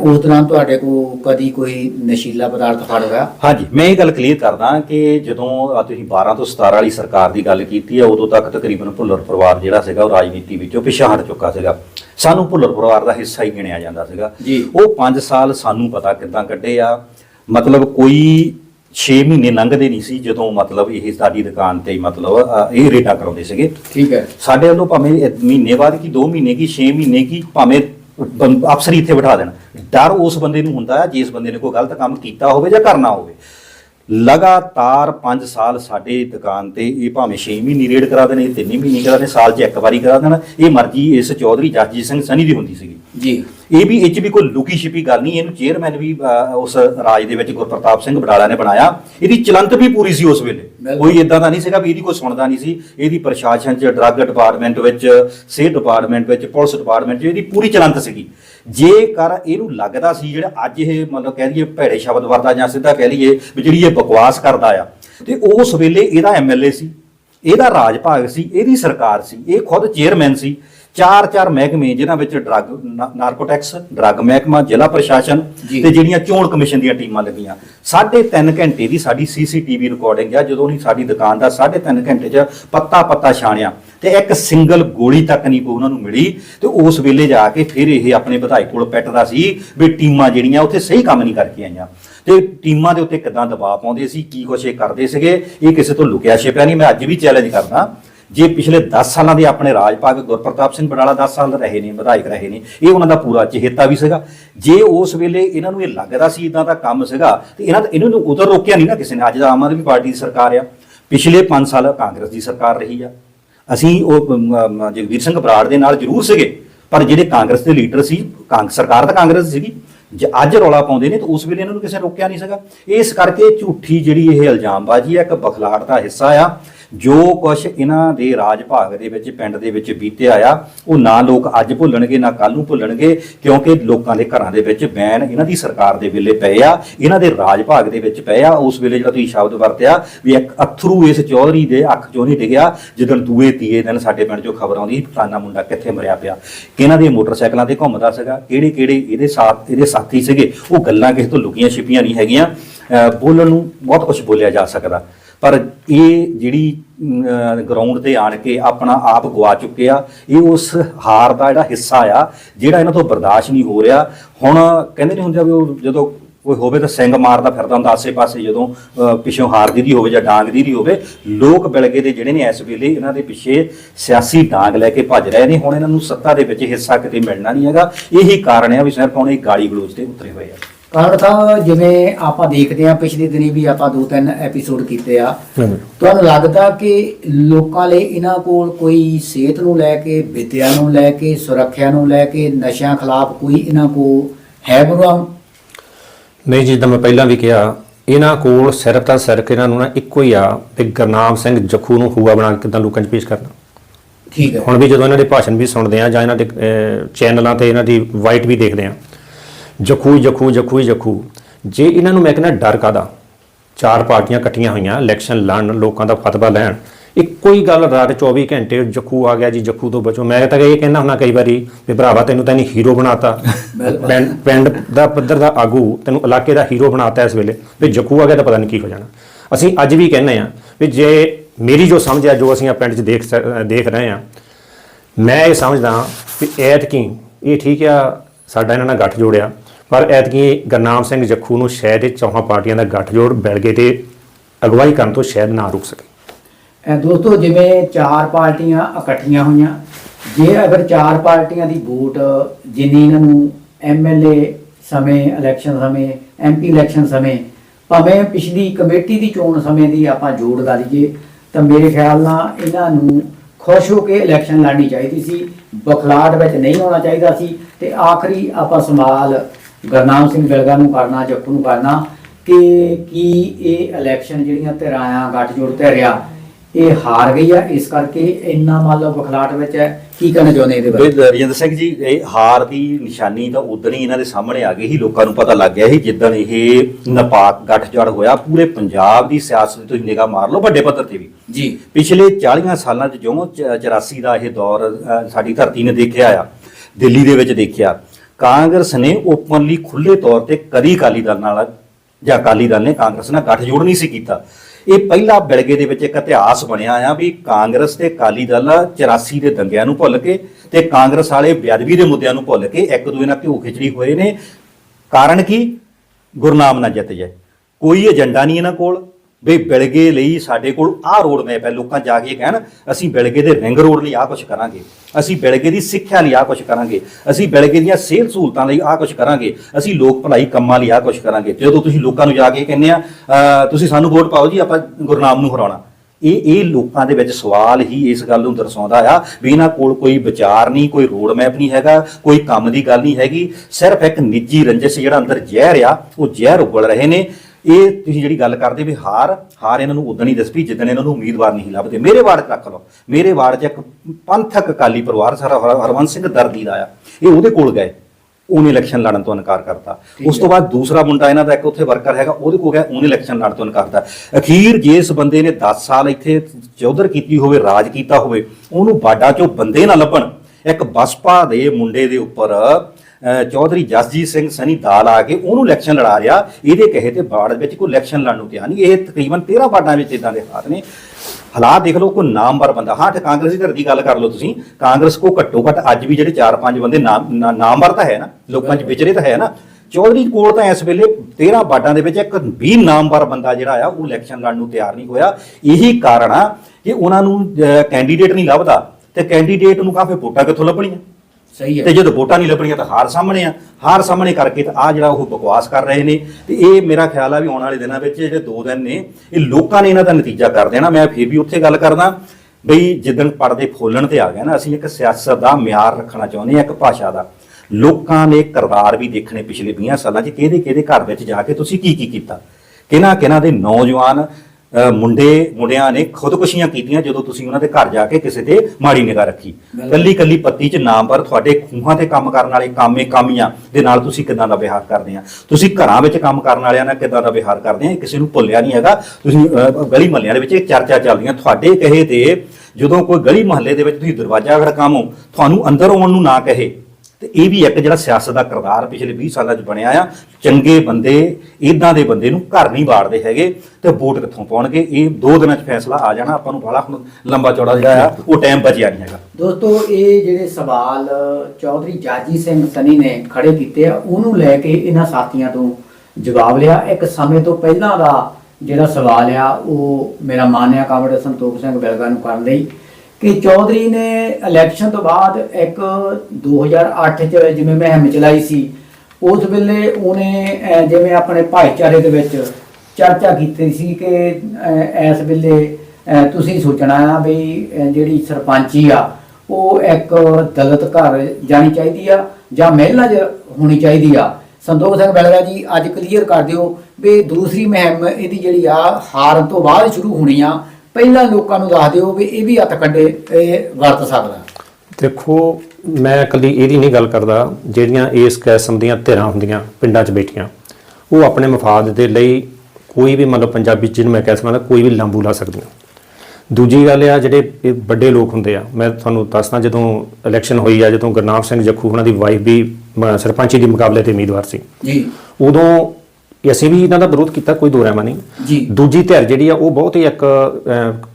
ਉਸ ਦੌਰਾਨ ਤੁਹਾਡੇ ਕੋ ਕਦੀ ਕੋਈ ਨਸ਼ੀਲਾ ਪਦਾਰਥ ਫੜ ਹੋਇਆ? ਹਾਂਜੀ ਮੈਂ ਇਹ ਗੱਲ ਕਲੀਅਰ ਕਰਦਾ ਕਿ ਜਦੋਂ ਆਹ ਤੁਸੀਂ 12 ਤੋਂ 17 ਵਾਲੀ ਸਰਕਾਰ ਦੀ ਗੱਲ ਕੀਤੀ ਹੈ ਉਦੋਂ ਤੱਕ ਤਕਰੀਬਨ ਭੁੱਲਰ ਪਰਿਵਾਰ ਜਿਹੜਾ ਸੀਗਾ ਉਹ ਰਾਜਨੀਤੀ ਵਿੱਚੋਂ ਪਿਛਾਂਹ ਹਟ ਚੁੱਕਾ ਸੀਗਾ। ਸਾਨੂੰ ਭੁੱਲਰ ਪਰਿਵਾਰ ਦਾ ਹਿੱਸਾ ਹੀ ਗਿਣਿਆ ਜਾਂਦਾ ਸੀਗਾ। ਜੀ। ਉਹ 5 ਸਾਲ ਸਾਨੂੰ ਪਤਾ ਕਿੱਦਾਂ ਕੱਢੇ ਆ। ਮਤਲਬ ਕੋਈ 6 ਮਹੀਨੇ ਲੰਘਦੇ ਨਹੀਂ ਸੀ ਜਦੋਂ ਮਤਲਬ ਇਹ ਸਾਡੀ ਦੁਕਾਨ ਤੇ ਹੀ ਮਤਲਬ ਇਹ ਰੇਟਾ ਕਰਾਉਂਦੇ ਸੀਗੇ। ਠੀਕ ਹੈ। ਸਾਡੇ ਵੱਲੋਂ ਭਾਵੇਂ ਇਹ ਮਹੀਨੇ ਬਾਅਦ ਕੀ 2 ਮਹੀਨੇ ਕੀ 6 ਮਹੀਨੇ ਕੀ ਭਾਵੇਂ ਅਫਸਰ ਹੀ ਇੱਥੇ ਬਿਠਾ ਦੇਣ। ਡਰ ਉਸ ਬੰਦੇ ਨੂੰ ਹੁੰਦਾ ਹੈ, ਜਿਸ ਬੰਦੇ ਨੇ ਕੋਈ ਗਲਤ ਕੰਮ ਕੀਤਾ ਹੋਵੇ ਜਾਂ ਕਰਨਾ ਹੋਵੇ। ਲਗਾਤਾਰ 5 ਸਾਲ ਸਾਡੇ ਦੁਕਾਨ ਤੇ ਇਹ ਭਾਵੇਂ 6 ਮਹੀਨੇ ਰੇਡ ਕਰਾ ਦੇਣੇ 3 ਮਹੀਨੇ ਕਰਾ ਦੇਣੇ, ਸਾਲ 'ਚ ਇੱਕ ਵਾਰੀ ਕਰਾ ਦੇਣ, ਇਹ ਮਰਜ਼ੀ ਇਸ ਚੌਧਰੀ ਜਸਜੀਤ ਸਿੰਘ ਸਨੀ ਦੀ ਹੁੰਦੀ ਸੀਗੀ। ਜੀ। ਇਹ ਵੀ ਇਹ 'ਚ ਵੀ ਕੋਈ ਲੁਕੀ ਛਿਪੀ ਗੱਲ ਨਹੀਂ ਇਹਨੂੰ ਚੇਅਰਮੈਨ ਵੀ ਉਸ ਰਾਜ ਦੇ ਵਿੱਚ ਗੁਰਪ੍ਰਤਾਪ ਸਿੰਘ ਬਡਾਲਾ ਨੇ ਬਣਾਇਆ। ਇਹਦੀ ਚਲੰਤ ਵੀ ਪੂਰੀ ਸੀ ਉਸ ਵੇਲੇ। ਬਿਲਕੁਲ। ਕੋਈ ਇਦਾਂ ਦਾ ਨਹੀਂ ਸੀਗਾ ਵੀ ਇਹਦੀ ਕੋਈ ਸੁਣਦਾ ਨਹੀਂ ਸੀ। ਇਹਦੀ ਪ੍ਰਸ਼ਾਸਨ 'ਚ ਡਰੱਗ ਡਿਪਾਰਟਮੈਂਟ ਵਿੱਚ ਸਿਹਤ ਡਿਪਾਰਟਮੈਂਟ ਵਿੱਚ ਪੁਲਿਸ ਡਿਪਾਰਟਮੈਂਟ 'ਚ ਇਹਦੀ ਪੂਰੀ ਚਲੰਤ ਸੀਗੀ। ਜੇਕਰ ਇਹਨੂੰ ਲੱਗਦਾ ਸੀ ਜਿਹੜਾ ਅੱਜ ਇਹ ਮਤਲਬ ਕਹਿ ਲਈਏ ਭੈੜੇ ਸ਼ਬਦ ਵਰਦਾ ਜਾਂ ਸਿੱਧਾ ਕਹਿ ਲਈਏ ਵੀ ਜਿਹੜੀ ਇਹ ਬਕਵਾਸ ਕਰਦਾ ਆ ਤੇ ਉਸ ਵੇਲੇ ਇਹਦਾ ਐਮਐਲਏ ਸੀ ਇਹਦਾ ਰਾਜ ਭਾਗ ਸੀ ਇਹਦੀ ਸਰਕਾਰ ਸੀ ਇਹ ਖੁਦ ਚੇਅਰਮੈਨ ਸੀ ਚਾਰ ਚਾਰ ਮਹਿਕਮੇ ਜਿਨ੍ਹਾਂ ਵਿੱਚ ਡਰੱਗ ਨਾਰਕੋਟੈਕਸ ਡਰੱਗ ਮਹਿਕਮਾ ਜ਼ਿਲ੍ਹਾ ਪ੍ਰਸ਼ਾਸਨ। ਤੇ ਜਿਹੜੀਆਂ ਚੋਣ ਕਮਿਸ਼ਨ ਦੀਆਂ ਟੀਮਾਂ ਲੱਗੀਆਂ। ਸਾਢੇ ਤਿੰਨ ਘੰਟੇ ਦੀ ਸਾਡੀ ਸੀਸੀਟੀਵੀ ਰਿਕਾਰਡਿੰਗ ਆ ਜਦੋਂ ਨਹੀਂ ਸਾਡੀ ਦੁਕਾਨ ਦਾ ਸਾਢੇ ਤਿੰਨ ਘੰਟੇ 'ਚ ਪੱਤਾ ਪੱਤਾ ਛਾਣਿਆ ਤੇ ਇੱਕ ਸਿੰਗਲ ਗੋਲੀ ਤੱਕ ਨਹੀਂ ਕੋਈ ਉਹਨਾਂ ਨੂੰ ਮਿਲੀ ਤੇ ਉਸ ਵੇਲੇ ਜਾ ਕੇ ਫਿਰ ਇਹ ਆਪਣੇ ਵਿਧਾਇਕ ਕੋਲ ਪੈਟਦਾ ਸੀ ਵੀ ਟੀਮਾਂ ਜਿਹੜੀਆਂ ਉੱਥੇ ਸਹੀ ਕੰਮ ਨਹੀਂ ਕਰਕੇ ਆਈਆਂ। ਤੇ ਟੀਮਾਂ ਦੇ ਉੱਤੇ ਕਿਦਾਂ ਦਬਾਅ ਪਾਉਂਦੇ ਸੀ ਕੀ ਕੁਛ ਇਹ ਕਰਦੇ ਸੀਗੇ ਇਹ ਕਿਸੇ ਤੋਂ ਲੁਕਿਆ ਛਿਪਿਆ ਨਹੀਂ ਮੈਂ ਅੱਜ ਵੀ ਚੈਲੰਜ ਕਰਦਾ। ਜੇ ਪਿਛਲੇ 10 ਸਾਲਾਂ ਦੇ ਆਪਣੇ ਰਾਜ ਭਾਗ ਗੁਰਪ੍ਰਤਾਪ ਸਿੰਘ ਬਰਾਲਾ 10 ਸਾਲ ਰਹੇ ਨੇ ਵਿਧਾਇਕ ਰਹੇ ਨੇ ਇਹ ਉਹਨਾਂ ਦਾ ਪੂਰਾ ਚਹੇਤਾ ਵੀ ਸੀਗਾ। ਜੇ ਉਸ ਵੇਲੇ ਇਹਨਾਂ ਨੂੰ ਇਹ ਲੱਗਦਾ ਸੀ ਇਦਾਂ ਦਾ ਕੰਮ ਸੀਗਾ ਤੇ ਇਹਨਾਂ ਇਹਨਾਂ ਨੂੰ ਉਧਰ ਰੋਕਿਆ ਨਹੀਂ ਨਾ ਕਿਸੇ ਨੇ। ਅੱਜ ਦਾ ਆਮ ਆਦਮੀ ਪਾਰਟੀ ਦੀ ਸਰਕਾਰ ਆ। ਪਿਛਲੇ 5 ਸਾਲ ਕਾਂਗਰਸ ਦੀ ਸਰਕਾਰ ਰਹੀ ਆ। ਅਸੀਂ ਉਹ ਅਮ, ਜਗਵੀਰ ਸਿੰਘ ਬਰਾੜ ਦੇ ਨਾਲ ਜ਼ਰੂਰ ਸੀਗੇ ਪਰ ਜਿਹੜੇ ਕਾਂਗਰਸ ਦੇ ਲੀਡਰ ਸੀ ਕਾਂਗ ਸਰਕਾਰ ਤਾਂ ਕਾਂਗਰਸ ਸੀਗੀ ਜੇ ਅੱਜ ਰੌਲਾ ਪਾਉਂਦੇ ਨੇ ਤਾਂ ਉਸ ਵੇਲੇ ਇਹਨਾਂ ਨੂੰ ਕਿਸੇ ਨੇ ਰੋਕਿਆ ਨਹੀਂ ਸੀਗਾ। ਇਸ ਕਰਕੇ ਝੂਠੀ ਜਿਹੜੀ ਇਹ ਇਲਜ਼ਾਮਬਾਜ਼ੀ ਹੈ ਇੱਕ ਬਖਲਾੜ ਦਾ ਹਿੱਸਾ ਆ। ਜੋ ਕੁਝ ਇਹਨਾਂ ਦੇ ਰਾਜ ਭਾਗ ਦੇ ਵਿੱਚ ਪਿੰਡ ਦੇ ਵਿੱਚ ਬੀਤਿਆ ਆ, ਉਹ ਨਾ ਲੋਕ ਅੱਜ ਭੁੱਲਣਗੇ, ਨਾ ਕੱਲ ਨੂੰ ਭੁੱਲਣਗੇ, ਕਿਉਂਕਿ ਲੋਕਾਂ ਦੇ ਘਰਾਂ ਦੇ ਵਿੱਚ ਬੈਨ ਇਹਨਾਂ ਦੀ ਸਰਕਾਰ ਦੇ ਵੇਲੇ ਪਏ ਆ, ਇਹਨਾਂ ਦੇ ਰਾਜ ਭਾਗ ਦੇ ਵਿੱਚ ਪਏ ਆ। ਉਸ ਵੇਲੇ ਜਿਹੜਾ ਤੁਸੀਂ ਸ਼ਬਦ ਵਰਤਿਆ ਵੀ ਇੱਕ ਅਥਰੂ ਇਸ ਚੌਧਰੀ ਦੇ ਅੱਖ ਚੋਂ ਨਹੀਂ ਡਿੱਗਿਆ, ਜਦੋਂ ਦੂਏ ਤੀਏ ਦਿਨ ਸਾਡੇ ਪਿੰਡ ਚੋਂ ਖਬਰ ਆਉਂਦੀ ਫਲਾਨਾ ਮੁੰਡਾ ਕਿੱਥੇ ਮਰਿਆ ਪਿਆ। ਕਿਹਨਾਂ ਦੇ ਮੋਟਰਸਾਈਕਲਾਂ ਤੇ ਘੁੰਮਦਾ ਸੀਗਾ ਕਿਹੜੇ ਕਿਹੜੇ ਇਹਦੇ ਸਾਥ, ਇਹਦੇ ਸਾਥੀ ਸੀਗੇ, ਉਹ ਗੱਲਾਂ ਕਿਸੇ ਤੋਂ ਲੁਕੀਆਂ ਛਿਪੀਆਂ ਨਹੀਂ ਹੈਗੀਆਂ। ਬੋਲਣ ਨੂੰ ਬਹੁਤ ਕੁਝ ਬੋਲਿਆ ਜਾ ਸਕਦਾ। ਪਰ ਇਹ ਜਿਹੜੀ ਗਰਾਊਂਡ ਤੇ ਆਣ ਕੇ ਆਪਣਾ ਆਪ ਗਵਾ ਚੁੱਕੇ ਆ ਇਹ ਉਸ ਹਾਰ ਦਾ ਜਿਹੜਾ ਹਿੱਸਾ ਆ ਜਿਹੜਾ ਇਹਨਾਂ ਤੋਂ ਬਰਦਾਸ਼ਤ ਨਹੀਂ ਹੋ ਰਿਹਾ। ਹੁਣ ਕਹਿੰਦੇ ਨਹੀਂ ਹੁੰਦੇ ਵੀ ਉਹ ਜਦੋਂ ਕੋਈ ਹੋਵੇ ਤਾਂ ਸਿੰਘ ਮਾਰਦਾ ਫਿਰਦਾ ਹੁੰਦਾ ਆਸੇ-ਪਾਸੇ ਜਦੋਂ ਅਹ, ਪਿੱਛੋਂ ਹਾਰ ਦੀ ਹੋਵੇ ਜਾਂ ਡਾਂਗ ਦੀ ਦੀ ਹੋਵੇ ਲੋਕ ਬਿਲਗੇ ਦੇ ਜਿਹੜੇ ਨੇ ਇਸ ਵੇਲੇ ਇਹਨਾਂ ਦੇ ਪਿੱਛੇ ਸਿਆਸੀ ਡਾਂਗ ਲੈ ਕੇ ਭੱਜ ਰਹੇ ਨੇ। ਹੁਣ ਇਹਨਾਂ ਨੂੰ ਸੱਤਾ ਦੇ ਵਿੱਚ ਹਿੱਸਾ ਕਿਤੇ ਮਿਲਣਾ ਨਹੀਂ ਹੈਗਾ। ਇਹੀ ਕਾਰਨ ਹੈ ਵੀ ਸਿਰਫ ਹੁਣ ਇਹ ਗਾਲੀ ਗਲੋਚ ਤੇ ਉਤਰੇ ਹੋਏ ਆ। ਕਾਰਨ ਤਾਂ ਜਿਵੇਂ ਆਪਾਂ ਦੇਖਦੇ ਆ ਪਿਛਲੇ ਦਿਨੀ ਵੀ ਆਪਾਂ ਦੋ ਤਿੰਨ ਐਪੀਸੋਡ ਕੀਤੇ ਆ। ਤੁਹਾਨੂੰ ਲੱਗਦਾ ਕਿ ਲੋਕਾਂ ਲਈ ਇਹਨਾਂ ਕੋਲ ਕੋਈ ਸਿਹਤ ਨੂੰ ਲੈ ਕੇ ਵਿਦਿਆ ਨੂੰ ਲੈ ਕੇ ਸੁਰੱਖਿਆ ਨੂੰ ਲੈ ਕੇ ਨਸ਼ਿਆਂ ਖਿਲਾਫ ਕੋਈ ਇਹਨਾਂ ਕੋਲ ਹੈ ਪ੍ਰੋਗਰਾਮ ਨਹੀਂ ਜਿੱਦਾਂ ਮੈਂ ਪਹਿਲਾਂ ਵੀ ਕਿਹਾ ਇਹਨਾਂ ਕੋਲ ਸਿਰਫ ਤਾਂ ਸਿਰਫ ਇਹਨਾਂ ਨੂੰ ਨਾ ਇੱਕੋ ਹੀ ਆ ਤੇ ਗੁਰਨਾਮ ਸਿੰਘ ਜੱਖੂ ਨੂੰ ਹੂਆ ਬਣਾ ਕੇ ਕਿਦਾਂ ਲੋਕਾਂ 'ਚ ਪੇਸ਼ ਕਰਨਾ। ਠੀਕ ਹੈ। ਹੁਣ ਵੀ ਜਦੋਂ ਇਹਨਾਂ ਦੇ ਭਾਸ਼ਣ ਵੀ ਸੁਣਦੇ ਆ ਜਾਂ ਇਹਨਾਂ ਦੇ ਚੈਨਲਾਂ ਤੇ ਇਹਨਾਂ ਦੀ ਵਾਈਟ ਵੀ ਦੇਖਦੇ ਆ ਜਖੂ ਜਖੂ ਜਖੂ ਜਖੂ। ਜੇ ਇਹਨਾਂ ਨੂੰ ਮੈਂ ਕਹਿੰਦਾ ਡਰ ਕਾਦਾ ਚਾਰ ਪਾਰਟੀਆਂ ਇਕੱਠੀਆਂ ਹੋਈਆਂ ਇਲੈਕਸ਼ਨ ਲੜਨ ਲੋਕਾਂ ਦਾ ਫਤਵਾ ਲੈਣ। ਇੱਕੋ ਹੀ ਗੱਲ ਰਾਤ 24 ਘੰਟੇ ਜਖੂ ਆ ਗਿਆ ਜੀ ਜਖੂ ਤੋਂ ਬਚੋ। ਮੈਂ ਤਾਂ ਇਹ ਕਹਿੰਦਾ ਹੁੰਦਾ ਕਈ ਵਾਰੀ ਵੀ ਭਰਾਵਾ ਤੈਨੂੰ ਤਾਂ ਨਹੀਂ ਹੀਰੋ ਬਣਾਤਾ। ਪਿੰਡ ਦਾ ਪੱਧਰ ਦਾ ਆਗੂ ਤੈਨੂੰ ਇਲਾਕੇ ਦਾ ਹੀਰੋ ਬਣਾਤਾ ਇਸ ਵੇਲੇ। ਵੀ ਜਖੂ ਆ ਗਿਆ ਤਾਂ ਪਤਾ ਨਹੀਂ ਕੀ ਹੋ ਜਾਣਾ। ਅਸੀਂ ਅੱਜ ਵੀ ਕਹਿੰਦੇ ਆ ਵੀ ਜੇ ਮੇਰੀ ਜੋ ਸਮਝ ਆ ਜੋ ਅਸੀਂ ਆ ਪਿੰਡ 'ਚ ਦੇਖ ਦੇਖ ਰਹੇ ਆ ਮੈਂ ਇਹ ਸਮਝਦਾ ਕਿ ਐਤਕੀ ਇਹ ਠੀਕ ਆ ਸਾਡਾ ਇਹਨਾਂ ਨਾਲ ਗੱਠ ਜੋੜਿਆ। ਪਰ ਐਤਕੀ ਗੁਰਨਾਮ ਸਿੰਘ ਜੱਖੂ ਨੂੰ ਸ਼ਾਇਦ ਇਹ ਚੌਹਾਂ ਪਾਰਟੀਆਂ ਦਾ ਗੱਠ ਜੋੜ ਬੈਲਗੇ ਤੇ ਅਗਵਾਈ ਕਰਨ ਤੋਂ ਸ਼ਾਇਦ ਨਾ ਰੁਕ ਸਕੇ। ਐ ਦੋਸਤੋ, ਜਿਵੇਂ ਚਾਰ ਪਾਰਟੀਆਂ ਇਕੱਠੀਆਂ ਹੋਈਆਂ, ਜੇ ਅਗਰ ਚਾਰ ਪਾਰਟੀਆਂ ਦੀ ਵੋਟ ਜਿੰਨੀ ਇਹਨਾਂ ਨੂੰ ਐਮਐਲਏ ਸਮੇਂ, ਇਲੈਕਸ਼ਨ ਸਮੇਂ ਐਮਪੀ ਇਲੈਕਸ਼ਨ ਸਮੇਂ, ਭਾਵੇਂ ਪਿਛਲੀ ਕਮੇਟੀ ਦੀ ਚੋਣ ਸਮੇਂ ਦੀ ਆਪਾਂ ਜੋੜ ਲਾ ਲਈਏ, ਤਾਂ ਮੇਰੇ ਖਿਆਲ ਨਾਲ ਇਹਨਾਂ ਨੂੰ ਖੁਸ਼ ਹੋ ਕੇ ਇਲੈਕਸ਼ਨ ਲੜਨੀ ਚਾਹੀਦੀ ਸੀ, ਬਖਲਾਟ ਵਿੱਚ ਨਹੀਂ ਹੋਣਾ ਚਾਹੀਦਾ ਸੀ ਤੇ ਆਖਰੀ ਆਪਾਂ ਸਵਾਲ ਗੁਰਨਾਮ ਸਿੰਘ ਬਿਲਗਾ ਨੂੰ ਕਰਨਾ ਜੱਪੂ ਨੂੰ ਕਰਨਾ ਕਿ ਕੀ ਇਹ ਇਲੈਕਸ਼ਨ ਜਿਹੜੀਆਂ ਧਿਰਾਂ ਆ, ਗੱਠਜੋੜ ਧਿਰਿਆ ਇਹ ਹਾਰ ਗਈ ਆ ਇਸ ਕਰਕੇ ਇੰਨਾ ਮੰਨ ਲਓ ਬਖਲਾਟ ਵਿੱਚ ਹੈ ਕੀ ਕਹਿਣਾ ਚਾਹੁੰਦੇ ਇਹਦੇ ਬਾਰੇ? ਰਜਿੰਦਰ ਸਿੰਘ ਜੀ ਇਹ ਹਾਰ ਦੀ ਨਿਸ਼ਾਨੀ ਤਾਂ ਉਦੋਂ ਹੀ ਇਹਨਾਂ ਦੇ ਸਾਹਮਣੇ ਆ ਗਈ ਸੀ ਲੋਕਾਂ ਨੂੰ ਪਤਾ ਲੱਗ ਗਿਆ ਸੀ ਜਿੱਦਣ ਇਹ ਨਪਾਕ ਗੱਠਜੜ ਹੋਇਆ ਪੂਰੇ ਪੰਜਾਬ ਦੀ ਸਿਆਸਤ ਤੇ ਤੁਸੀਂ ਨਿਗਾਹ ਮਾਰ ਲਓ ਵੱਡੇ ਪੱਧਰ ਤੇ ਵੀ। ਜੀ। ਪਿਛਲੇ 40 ਸਾਲਾਂ 'ਚ ਜਿਉਂ 84 ਦਾ ਇਹ ਦੌਰ ਸਾਡੀ ਧਰਤੀ ਨੇ ਦੇਖਿਆ ਆ ਦਿੱਲੀ ਦੇ ਵਿੱਚ ਦੇਖਿਆ ਕਾਂਗਰਸ ਨੇ ਓਪਨਲੀ ਖੁੱਲੇ ਤੌਰ ਤੇ ਕਦੀ ਅਕਾਲੀ ਦਲ ਨਾਲ ਜਾਂ ਅਕਾਲੀ ਦਲ ਨੇ ਕਾਂਗਰਸ ਨਾਲ ਗੱਠਜੋੜ ਨਹੀਂ ਸੀ ਕੀਤਾ। ਇਹ ਪਹਿਲਾ ਬਿਲਗੇ ਦੇ ਵਿੱਚ ਇੱਕ ਇਤਿਹਾਸ ਬਣਿਆ ਆ ਵੀ ਕਾਂਗਰਸ ਤੇ ਅਕਾਲੀ ਦਲ 84 ਦੇ ਦੰਗਿਆਂ ਨੂੰ ਭੁੱਲ ਕੇ ਤੇ ਕਾਂਗਰਸ ਵਾਲੇ ਬੇਅਦਬੀ ਦੇ ਮੁੱਦਿਆਂ ਨੂੰ ਭੁੱਲ ਕੇ ਇੱਕ ਦੂਜੇ ਨਾਲ ਘਿਓ ਖਿਚੜੀ ਹੋਏ ਨੇ। ਕਾਰਨ ਕੀ? ਗੁਰਨਾਮ ਨਾ ਜਿੱਤ ਜਾਏ। ਕੋਈ ਏਜੰਡਾ ਨਹੀਂ ਇਹਨਾਂ ਕੋਲ। ਵੀ ਬਿਲਗੇ ਲਈ ਸਾਡੇ ਕੋਲ ਆਹ ਰੋਡ ਮੈਪ ਹੈ ਲੋਕਾਂ ਜਾ ਕੇ ਕਹਿਣ, ਅਸੀਂ ਬਿਲਗੇ ਦੇ ਰਿੰਗ ਰੋਡ ਲਈ ਆਹ ਕੁਝ ਕਰਾਂਗੇ। ਅਸੀਂ ਬਿਲਗੇ ਦੀ ਸਿੱਖਿਆ ਲਈ ਆਹ ਕੁਝ ਕਰਾਂਗੇ। ਅਸੀਂ ਬਿਲਗੇ ਦੀਆਂ ਸਿਹਤ ਸਹੂਲਤਾਂ ਲਈ ਆਹ ਕੁਝ ਕਰਾਂਗੇ। ਅਸੀਂ ਲੋਕ ਭਲਾਈ ਕੰਮਾਂ ਲਈ ਆਹ ਕੁਝ ਕਰਾਂਗੇ। ਜਦੋਂ ਤੁਸੀਂ ਲੋਕਾਂ ਨੂੰ ਜਾ ਕੇ ਕਹਿੰਦੇ ਆ ਤੁਸੀਂ ਸਾਨੂੰ ਵੋਟ ਪਾਓ ਜੀ, ਆਪਾਂ ਗੁਰਨਾਮ ਨੂੰ ਹਰਾਉਣਾ। ਇਹ ਇਹ ਲੋਕਾਂ ਦੇ ਵਿੱਚ ਸਵਾਲ ਹੀ ਇਸ ਗੱਲ ਨੂੰ ਦਰਸਾਉਂਦਾ ਆ ਵੀ ਇਹਨਾਂ ਕੋਲ ਕੋਈ ਵਿਚਾਰ ਨਹੀਂ, ਕੋਈ ਰੋਡ ਮੈਪ ਨਹੀਂ ਹੈਗਾ, ਕੋਈ ਕੰਮ ਦੀ ਗੱਲ ਨਹੀਂ ਹੈਗੀ। ਸਿਰਫ ਇੱਕ ਨਿੱਜੀ ਰੰਜਿਸ਼ ਜਿਹੜਾ ਅੰਦਰ ਜ਼ਹਿਰ ਆ, ਉਹ ਜ਼ਹਿਰ ਉਗਲ ਰਹੇ ਨੇ। ਇਹ ਤੁਸੀਂ ਜਿਹੜੀ ਗੱਲ ਕਰਦੇ ਵੀ ਹਾਰ ਹਾਰ ਇਹਨਾਂ ਨੂੰ ਉਦੋਂ ਹੀ ਦੱਸੀ ਜਿੱਦਣ ਇਹਨਾਂ ਨੂੰ ਉਮੀਦਵਾਰ ਨਹੀਂ ਲੱਭਦੇ। ਮੇਰੇ ਵਾਰਡ 'ਚ ਰੱਖ ਲਓ। ਮੇਰੇ ਵਾਰਡ 'ਚ ਇੱਕ ਪੰਥਕ ਅਕਾਲੀ ਪਰਿਵਾਰ ਸਾਰਾ ਹਰ- ਹਰਵੰਸ ਸਿੰਘ ਦਰਦੀ ਦਾ ਆ ਇਹ ਉਹਦੇ ਕੋਲ ਗਏ। ਉਹਨੇ ਇਲੈਕਸ਼ਨ ਲੜਨ ਤੋਂ ਇਨਕਾਰ ਕਰਤਾ। ਉਸ ਤੋਂ ਬਾਅਦ ਦੂਸਰਾ ਮੁੰਡਾ ਇਹਨਾਂ ਦਾ ਇੱਕ ਉੱਥੇ ਵਰਕਰ ਹੈਗਾ ਉਹਦੇ ਕੋਲ ਗਿਆ ਉਹਨੇ ਇਲੈਕਸ਼ਨ ਲੜਨ ਤੋਂ ਇਨਕਾਰ ਕਰਤਾ ਅਖੀਰ ਜੇ ਇਸ ਬੰਦੇ ਨੇ 10 ਸਾਲ ਇੱਥੇ ਚੌਧਰ ਕੀਤੀ ਹੋਵੇ ਰਾਜ ਕੀਤਾ ਹੋਵੇ ਉਹਨੂੰ ਬਾਡਾ ਚੋਂ ਬੰਦੇ ਨਾ ਲੱਭਣ। ਇੱਕ ਬਸਪਾ ਦੇ ਮੁੰਡੇ ਦੇ ਉੱਪਰ ਚੌਧਰੀ ਜਸਜੀਤ ਸਿੰਘ ਸਨੀ ਦਾਲ ਆ ਕੇ ਉਹਨੂੰ ਇਲੈਕਸ਼ਨ ਲੜਾ ਰਿਹਾ। ਇਹਦੇ ਕਹੇ ਤੇ ਬਾੜ ਵਿੱਚ ਕੋਈ ਇਲੈਕਸ਼ਨ ਲੜਨ ਨੂੰ ਤਿਆਰ ਨਹੀਂ। ਇਹ ਤਕਰੀਬਨ 13 ਵਾਰਡਾਂ ਵਿੱਚ ਇਦਾਂ ਦੇ ਹਾਲਾਤ ਨੇ। ਹਾਲਾਤ ਦੇਖ ਲਓ, ਕੋਈ ਨਾਮਵਰ ਬੰਦਾ। ਹਾਂ ਤੇ ਕਾਂਗਰਸੀ ਧਿਰ ਦੀ ਗੱਲ ਕਰ ਲਓ ਤੁਸੀਂ। ਕਾਂਗਰਸ ਕੋ ਘੱਟੋ ਘੱਟ ਅੱਜ ਵੀ ਜਿਹੜੇ 4-5 ਬੰਦੇ ਨਾਮ, ਨਾ- ਨਾਮਵਰ ਤਾਂ ਹੈ ਨਾ, ਲੋਕਾਂ 'ਚ ਵਿਚਰੇ ਤਾਂ ਹੈ ਨਾ। ਚੌਧਰੀ ਕੋਲ ਤਾਂ ਇਸ ਵੇਲੇ 13 ਬਾਡਾਂ ਦੇ ਵਿੱਚ ਇੱਕ 20 ਨਾਮਵਰ ਬੰਦਾ ਜਿਹੜਾ ਆ, ਉਹ ਇਲੈਕਸ਼ਨ ਲੜਨ ਨੂੰ ਤਿਆਰ ਨਹੀਂ ਹੋਇਆ। ਇਹੀ ਕਾਰਨ ਆ ਕਿ ਉਹਨਾਂ ਨੂੰ ਕੈਂਡੀਡੇਟ ਨਹੀਂ ਲੱਭਦਾ ਤੇ ਕੈਂਡੀਡੇਟ ਨੂੰ ਕਾਫੀ ਵੋਟਾਂ ਕਿੱਥੋਂ ਲੱਭਣੀਆਂ? ਸਹੀ ਤੇ ਹੈ ਜਦੋਂ ਵੋਟਾਂ ਨਹੀਂ ਲੱਭਣੀਆਂ ਤਾਂ ਹਾਰ ਸਾਹਮਣੇ ਆ। ਹਾਰ ਸਾਹਮਣੇ ਕਰਕੇ ਤਾਂ ਆ ਜਿਹੜਾ ਉਹ ਬਕਵਾਸ ਕਰ ਰਹੇ ਨੇ। ਤੇ ਇਹ ਮੇਰਾ ਖਿਆਲ ਆ ਵੀ ਆਉਣ ਵਾਲੇ ਦਿਨਾਂ ਵਿੱਚ ਜਿਹੜੇ ਦੋ ਦਿਨ ਨੇ, ਇਹ ਲੋਕਾਂ ਨੇ ਇਹਨਾਂ ਦਾ ਨਤੀਜਾ ਕਰ ਦੇਣਾ। ਮੈਂ ਫੇਰ ਵੀ ਉੱਥੇ ਗੱਲ ਕਰਦਾ ਬਈ ਜਿੱਦਣ ਪੜਦੇ ਫੋਲਣ ਤੇ ਆ ਗਿਆ ਨਾ, ਅਸੀਂ ਇੱਕ ਸਿਆਸਤ ਦਾ ਮਿਆਰ ਰੱਖਣਾ ਚਾਹੁੰਦੇ ਹਾਂ, ਇੱਕ ਭਾਸ਼ਾ ਦਾ। ਲੋਕਾਂ ਨੇ ਕਰਤਾਰ ਵੀ ਦੇਖਣੇ ਪਿਛਲੇ 20 ਸਾਲਾਂ 'ਚ ਕਿਹਦੇ ਕਿਹਦੇ ਘਰ ਵਿੱਚ ਜਾ ਕੇ ਤੁਸੀਂ ਕੀ ਕੀ ਕੀਤਾ? ਕਿਹਨਾਂ ਕਿਹਨਾਂ ਦੇ ਨੌਜਵਾਨ ਮੁੰਡੇ ਮੁੰਡਿਆਂ ਨੇ ਖੁਦਕੁਸ਼ੀਆਂ ਕੀਤੀਆਂ ਜਦੋਂ ਤੁਸੀਂ ਉਹਨਾਂ ਦੇ ਘਰ ਜਾ ਕੇ ਕਿਸੇ ਤੇ ਮਾੜੀ ਨਿਗਾਹ ਰੱਖੀ। ਕੱਲੀ ਕੱਲੀ ਪੱਤੀ 'ਚ ਨਾਮ ਪਰ ਤੁਹਾਡੇ ਖੂਹਾਂ ਤੇ ਕੰਮ ਕਰਨ ਵਾਲੇ ਕਾਮੇ ਕਾਮੀਆਂ ਦੇ ਨਾਲ ਤੁਸੀਂ ਕਿਦਾਂ ਦਾ ਵਿਹਾਰ ਕਰਦੇ ਆ? ਤੁਸੀਂ ਘਰਾਂ ਵਿੱਚ ਕੰਮ ਕਰਨ ਵਾਲਿਆਂ ਨਾਲ ਕਿਦਾਂ ਦਾ ਵਿਹਾਰ ਕਰਦੇ ਆ? ਕਿਸੇ ਨੂੰ ਭੁੱਲਿਆ ਨਹੀਂ ਹੈਗਾ। ਤੁਸੀਂ ਗਲੀ ਮਹੱਲਿਆਂ ਦੇ ਵਿੱਚ ਇਹ ਚਰਚਾ ਚੱਲਦੀਆਂ। ਤੁਹਾਡੇ ਕਹੇ ਤੇ ਜਦੋਂ ਕੋਈ ਗਲੀ ਮਹੱਲੇ ਦੇ ਵਿੱਚ ਤੁਸੀਂ ਦਰਵਾਜ਼ਾ ਖੜਕਾਵੋ ਤੁਹਾਨੂੰ ਅੰਦਰ ਆਉਣ ਨੂੰ ਨਾ ਕਹੇ ਤੇ ਇਹ ਵੀ ਇੱਕ ਜਿਹੜਾ ਸਿਆਸਤ ਦਾ ਕਿਰਦਾਰ ਪਿਛਲੇ 20 ਸਾਲਾਂ 'ਚ ਬਣਿਆ ਆ, ਚੰਗੇ ਬੰਦੇ ਇਦਾਂ ਦੇ ਬੰਦੇ ਨੂੰ ਘਰ ਨਹੀਂ ਬਾੜਦੇ ਹੈਗੇ ਤੇ ਵੋਟ ਕਿੱਥੋਂ ਪਾਉਣਗੇ? ਇਹ ਦੋ ਦਿਨਾਂ 'ਚ ਫੈਸਲਾ ਆ ਜਾਣਾ, ਆਪਾਂ ਨੂੰ ਬੜਾ ਹੁਣ ਲੰਬਾ ਚੌੜਾ ਜਿਹੜਾ ਆ, ਉਹ ਟਾਈਮ ਬਚਿਆ ਨਹੀਂ ਹੈਗਾ। ਦੋਸਤੋ, ਇਹ ਜਿਹੜੇ ਸਵਾਲ ਚੌਧਰੀ ਜਾਜੀ ਸਿੰਘ ਸਨੀ ਨੇ ਖੜੇ ਕੀਤੇ ਆ, ਉਹਨੂੰ ਲੈ ਕੇ ਇਹਨਾਂ ਸਾਥੀਆਂ ਤੋਂ ਜਵਾਬ ਲਿਆ। ਇੱਕ ਸਮੇਂ ਤੋਂ ਪਹਿਲਾਂ ਦਾ ਜਿਹੜਾ ਸਵਾਲ ਆ, ਉਹ ਮੇਰਾ ਮਾਨਿਆ ਕਾਵੜ ਸੰਤੋਖ ਸਿੰਘ ਬਿਲਗਾ ਨੂੰ ਕਰਨ ਲਈ। ਕਿ ਚੌਧਰੀ ਨੇ ਇਲੈਕਸ਼ਨ ਤੋਂ ਬਾਅਦ ਇੱਕ 2008 ਚ ਜਿਵੇਂ ਮੁਹਿੰਮ ਚਲਾਈ ਸੀ, ਉਸ ਵੇਲੇ ਉਹਨੇ ਜਿਵੇਂ ਆਪਣੇ ਭਾਈਚਾਰੇ ਦੇ ਵਿੱਚ ਚਰਚਾ ਕੀਤੀ ਸੀ ਕਿ ਇਸ ਵੇਲੇ ਤੁਸੀਂ ਸੋਚਣਾ ਆ ਵੀ ਜਿਹੜੀ ਸਰਪੰਚੀ ਆ, ਉਹ ਇੱਕ ਦਲਿਤ ਘਰ ਜਾਣੀ ਚਾਹੀਦੀ ਆ ਜਾਂ ਮਹਿਲਾ 'ਚ ਹੋਣੀ ਚਾਹੀਦੀ ਆ। ਸੰਤੋਖ ਸਿੰਘ ਬੈਲਗਾ ਜੀ, ਅੱਜ ਕਲੀਅਰ ਕਰ ਦਿਓ ਵੀ ਦੂਸਰੀ ਮੁਹਿੰਮ ਇਹਦੀ ਜਿਹੜੀ ਆ, ਹਾਰਨ ਤੋਂ ਬਾਅਦ ਸ਼ੁਰੂ ਹੋਣੀ ਆ। ਪਹਿਲਾਂ ਲੋਕਾਂ ਨੂੰ ਦੱਸ ਦਿਓ ਵੀ ਇਹ ਵੀ ਹੱਥ ਕੰਡੇ ਇਹ ਵਰਤ ਸਕਦਾ ਦੇਖੋ ਮੈਂ ਇਕੱਲੀ ਇਹਦੀ ਨਹੀਂ ਗੱਲ ਕਰਦਾ ਜਿਹੜੀਆਂ ਇਸ ਕਿਸਮ ਦੀਆਂ ਧਿਰਾਂ ਹੁੰਦੀਆਂ ਪਿੰਡਾਂ 'ਚ ਬੈਠੀਆਂ ਉਹ ਆਪਣੇ ਮਫਾਦ ਦੇ ਲਈ ਕੋਈ ਵੀ ਮਤਲਬ ਪੰਜਾਬੀ ਜਿਹਨੂੰ ਮੈਂ ਕਹਿ ਸਕਦਾ ਕੋਈ ਵੀ ਲਾਂਬੂ ਲਾ ਸਕਦੀਆਂ। ਦੂਜੀ ਗੱਲ ਆ ਜਿਹੜੇ ਵੱਡੇ ਲੋਕ ਹੁੰਦੇ ਆ ਮੈਂ ਤੁਹਾਨੂੰ ਦੱਸਦਾ ਜਦੋਂ ਇਲੈਕਸ਼ਨ ਹੋਈ ਆ ਜਦੋਂ ਗੁਰਨਾਮ ਸਿੰਘ ਜੱਖੂ ਉਹਨਾਂ ਦੀ ਵਾਈਫ ਵੀ ਸਰਪੰਚੀ ਦੀ ਮੁਕਾਬਲੇ ਤੇ ਉਮੀਦਵਾਰ ਸੀ। ਜੀ। ਉਦੋਂ ਅਸੀਂ ਵੀ ਇਹਨਾਂ ਦਾ ਵਿਰੋਧ ਕੀਤਾ ਕੋਈ ਦੋ ਰਹਿਮਾ ਨਹੀਂ। ਜੀ। ਦੂਜੀ ਧਿਰ ਜਿਹੜੀ ਆ ਉਹ ਬਹੁਤ ਹੀ ਇੱਕ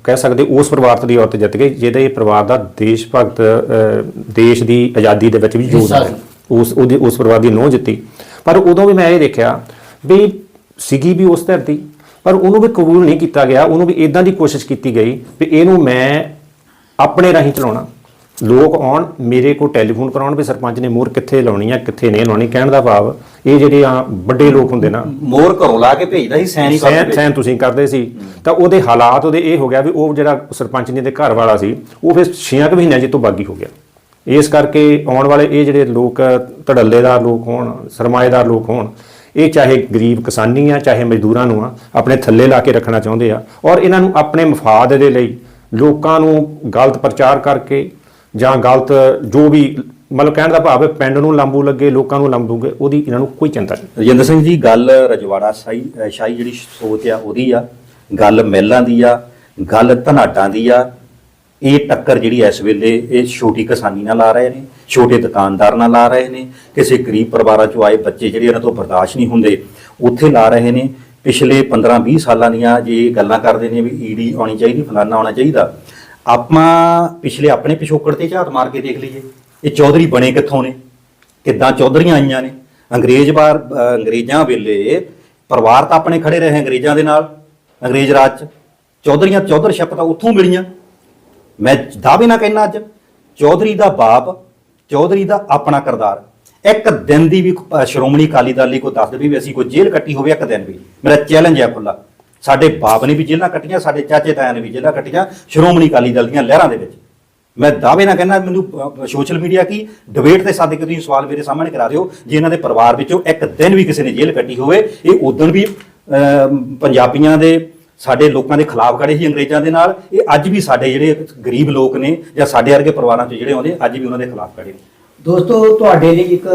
ਕਹਿ ਸਕਦੇ ਉਸ ਪਰਿਵਾਰ ਤੋਂ ਦੀ ਔਰਤ ਜਿੱਤ ਗਈ ਜਿਹਦੇ ਪਰਿਵਾਰ ਦਾ ਦੇਸ਼ ਭਗਤ ਦੇਸ਼ ਦੀ ਆਜ਼ਾਦੀ ਦੇ ਵਿੱਚ ਵੀ ਯੋਗਦਾਨ ਹੈ। ਉਸ ਉਹਦੀ ਉਸ ਪਰਿਵਾਰ ਦੀ ਨੋਹ ਜਿੱਤੀ। ਪਰ ਉਦੋਂ ਵੀ ਮੈਂ ਇਹ ਦੇਖਿਆ ਵੀ ਸੀਗੀ ਵੀ ਉਸ ਧਿਰ ਦੀ ਪਰ ਉਹਨੂੰ ਵੀ ਕਬੂਲ ਨਹੀਂ ਕੀਤਾ ਗਿਆ ਉਹਨੂੰ ਵੀ ਇਦਾਂ ਦੀ ਕੋਸ਼ਿਸ਼ ਕੀਤੀ ਗਈ ਵੀ ਇਹਨੂੰ ਮੈਂ ਆਪਣੇ ਰਾਹੀਂ ਚਲਾਉਣਾ। ਲੋਕ ਆਉਣ ਮੇਰੇ ਕੋਲ ਟੈਲੀਫੋਨ ਕਰਾਉਣ ਵੀ ਸਰਪੰਚ ਨੇ ਮੋਹਰ ਕਿੱਥੇ ਲਾਉਣੀ ਆ ਕਿੱਥੇ ਨਹੀਂ ਲਾਉਣੀ ਕਹਿਣ ਦਾ ਭਾਵ ਇਹ ਜਿਹੜੇ ਆ ਵੱਡੇ ਲੋਕ ਹੁੰਦੇ ਨਾ ਮੋਰ ਘਰੋਂ ਲਾ ਕੇ ਭੇਜਦਾ ਸੀ ਸੈਨਿਕ ਸੈਨ ਸੈਨ ਤੁਸੀਂ ਕਰਦੇ ਸੀ। ਤਾਂ ਉਹਦੇ ਹਾਲਾਤ ਉਹਦੇ ਇਹ ਹੋ ਗਿਆ ਵੀ ਉਹ ਜਿਹੜਾ ਸਰਪੰਚ ਨੇ ਦੇ ਘਰ ਵਾਲਾ ਸੀ ਉਹ ਫਿਰ 6 ਕੁ ਮਹੀਨਿਆਂ ਇਹ ਤੋਂ ਬਾਗੀ ਹੋ ਗਿਆ। ਇਸ ਕਰਕੇ ਆਉਣ ਵਾਲੇ ਇਹ ਜਿਹੜੇ ਲੋਕ ਧੜੱਲੇਦਾਰ ਲੋਕ ਹੋਣ ਸਰਮਾਏਦਾਰ ਲੋਕ ਹੋਣ ਇਹ ਚਾਹੇ ਗਰੀਬ ਕਿਸਾਨੀ ਆ ਚਾਹੇ ਮਜ਼ਦੂਰਾਂ ਨੂੰ ਆ ਆਪਣੇ ਥੱਲੇ ਲਾ ਕੇ ਰੱਖਣਾ ਚਾਹੁੰਦੇ ਆ ਔਰ ਇਹਨਾਂ ਨੂੰ ਆਪਣੇ ਮਫਾਦ ਦੇ ਲਈ ਲੋਕਾਂ ਨੂੰ ਗਲਤ ਪ੍ਰਚਾਰ ਕਰਕੇ ਜਾਂ ਗਲਤ ਜੋ ਵੀ ਮਤਲਬ ਕਹਿਣ ਦਾ ਭਾਵ ਹੈ ਪਿੰਡ ਨੂੰ ਲਾਂਬੂ ਲੱਗੇ, ਲੋਕਾਂ ਨੂੰ ਲਾਂਬੂਗੇ ਉਹਦੀ ਇਹਨਾਂ ਨੂੰ ਕੋਈ ਚਿੰਤਾ ਨਹੀਂ। ਰਜਿੰਦਰ ਸਿੰਘ ਜੀ, ਗੱਲ ਰਜਵਾੜਾ ਸ਼ਾਹੀ ਸ਼ਾਹੀ ਜਿਹੜੀ ਸੋਚ ਆ ਉਹਦੀ ਆ, ਗੱਲ ਮਹਿਲਾਂ ਦੀ ਆ, ਗੱਲ ਧਨਾਟਾਂ ਦੀ ਆ, ਇਹ ਟੱਕਰ ਜਿਹੜੀ ਇਸ ਵੇਲੇ ਇਹ ਛੋਟੀ ਕਿਸਾਨੀ ਨਾਲ ਲਾ ਰਹੇ ਨੇ, ਛੋਟੇ ਦੁਕਾਨਦਾਰ ਨਾਲ ਲਾ ਰਹੇ ਨੇ, ਕਿਸੇ ਗਰੀਬ ਪਰਿਵਾਰਾਂ ਚੋਂ ਆਏ ਬੱਚੇ ਜਿਹੜੇ ਇਹਨਾਂ ਤੋਂ ਬਰਦਾਸ਼ਤ ਨਹੀਂ ਹੁੰਦੇ, ਉੱਥੇ ਲਾ ਰਹੇ ਨੇ। ਪਿਛਲੇ 15-20 ਸਾਲਾਂ ਦੀਆਂ ਜੇ ਗੱਲਾਂ ਕਰਦੇ ਨੇ ਵੀ ਈਡੀ ਆਉਣੀ ਚਾਹੀਦੀ, ਫਲਾਨਾ ਆਉਣਾ ਚਾਹੀਦਾ ਆਪਾਂ ਪਿਛਲੇ ਆਪਣੇ ਪਿਛੋਕੜ ਤੇ ਝਾਤ ਮਾਰ ਕੇ ਦੇਖ ਲਈਏ। ਇਹ ਚੌਧਰੀ ਬਣੇ ਕਿੱਥੋਂ ਨੇ? ਕਿੱਦਾਂ ਚੌਧਰੀਆਂ ਆਈਆਂ ਨੇ? ਅੰਗਰੇਜ਼ ਬਾਰ ਅੰਗਰੇਜ਼ਾਂ ਵੇਲੇ ਪਰਿਵਾਰ ਤਾਂ ਆਪਣੇ ਖੜੇ ਰਹੇ ਅੰਗਰੇਜ਼ਾਂ ਦੇ ਨਾਲ, ਅੰਗਰੇਜ਼ ਰਾਜ ਚ। ਚੌਧਰੀਆਂ ਚੌਧਰ ਸ਼ਬਦ ਤਾਂ ਉੱਥੋਂ ਮਿਲੀਆਂ। ਮੈਂ ਦਾਅਵੇ ਨਾ ਕਹਿਣਾ ਅੱਜ, ਚੌਧਰੀ ਦਾ ਬਾਪ, ਚੌਧਰੀ ਦਾ ਆਪਣਾ ਕਰਦਾਰ। ਇੱਕ ਦਿਨ ਦੀ ਵੀ ਸ਼੍ਰੋਮਣੀ ਅਕਾਲੀ ਦਲ ਲਈ ਕੋਈ ਦੱਸ ਦੇਵੇ ਵੀ ਅਸੀਂ ਕੋਈ ਜੇਲ੍ਹ ਕੱਟੀ ਹੋਵੇ ਇੱਕ ਦਿਨ ਵੀ। ਮੇਰਾ ਚੈਲੰਜ ਹੈ ਖੁੱਲਾ ਸਾਡੇ ਬਾਪ ਨੇ ਵੀ ਜੇਲ੍ਹਾਂ ਕੱਟੀਆਂ, ਸਾਡੇ ਚਾਚੇ ਤਾਇਆ ਨੇ ਵੀ ਜੇਲ੍ਹਾਂ ਕੱਟੀਆਂ, ਸ਼੍ਰੋਮਣੀ ਅਕਾਲੀ ਦਲ ਦੀਆਂ ਲਹਿਰਾਂ ਦੇ ਵਿੱਚ। ਮੈਂ ਦਾਅਵੇ ਨਾਲ ਕਹਿੰਦਾ, ਮੈਨੂੰ ਸੋਸ਼ਲ ਮੀਡੀਆ ਕੀ ਡਿਬੇਟ ਤੇ ਸਾਦੇ ਕਿ ਤੁਸੀਂ ਸਵਾਲ ਮੇਰੇ ਸਾਹਮਣੇ ਕਰਾ ਦਿਓ, ਜੇ ਇਹਨਾਂ ਦੇ ਪਰਿਵਾਰ ਵਿੱਚੋਂ ਇੱਕ ਦਿਨ ਵੀ ਕਿਸੇ ਨੇ ਜੇਲ੍ਹ ਕੱਟੀ ਹੋਵੇ, ਇਹ ਉਦੋਂ ਵੀ ਪੰਜਾਬੀਆਂ ਦੇ, ਸਾਡੇ ਲੋਕਾਂ ਦੇ ਖਿਲਾਫ ਖੜੇ ਸੀ ਅੰਗਰੇਜ਼ਾਂ ਦੇ ਨਾਲ, ਇਹ ਅੱਜ ਵੀ ਸਾਡੇ ਜਿਹੜੇ ਗਰੀਬ ਲੋਕ ਨੇ ਜਾਂ ਸਾਡੇ ਵਰਗੇ ਪਰਿਵਾਰਾਂ 'ਚ ਜਿਹੜੇ ਆਉਂਦੇ, ਅੱਜ ਵੀ ਉਹਨਾਂ ਦੇ ਖਿਲਾਫ ਖੜੇ ਨੇ। ਦੋਸਤੋ, ਤੁਹਾਡੇ ਲਈ ਇੱਕ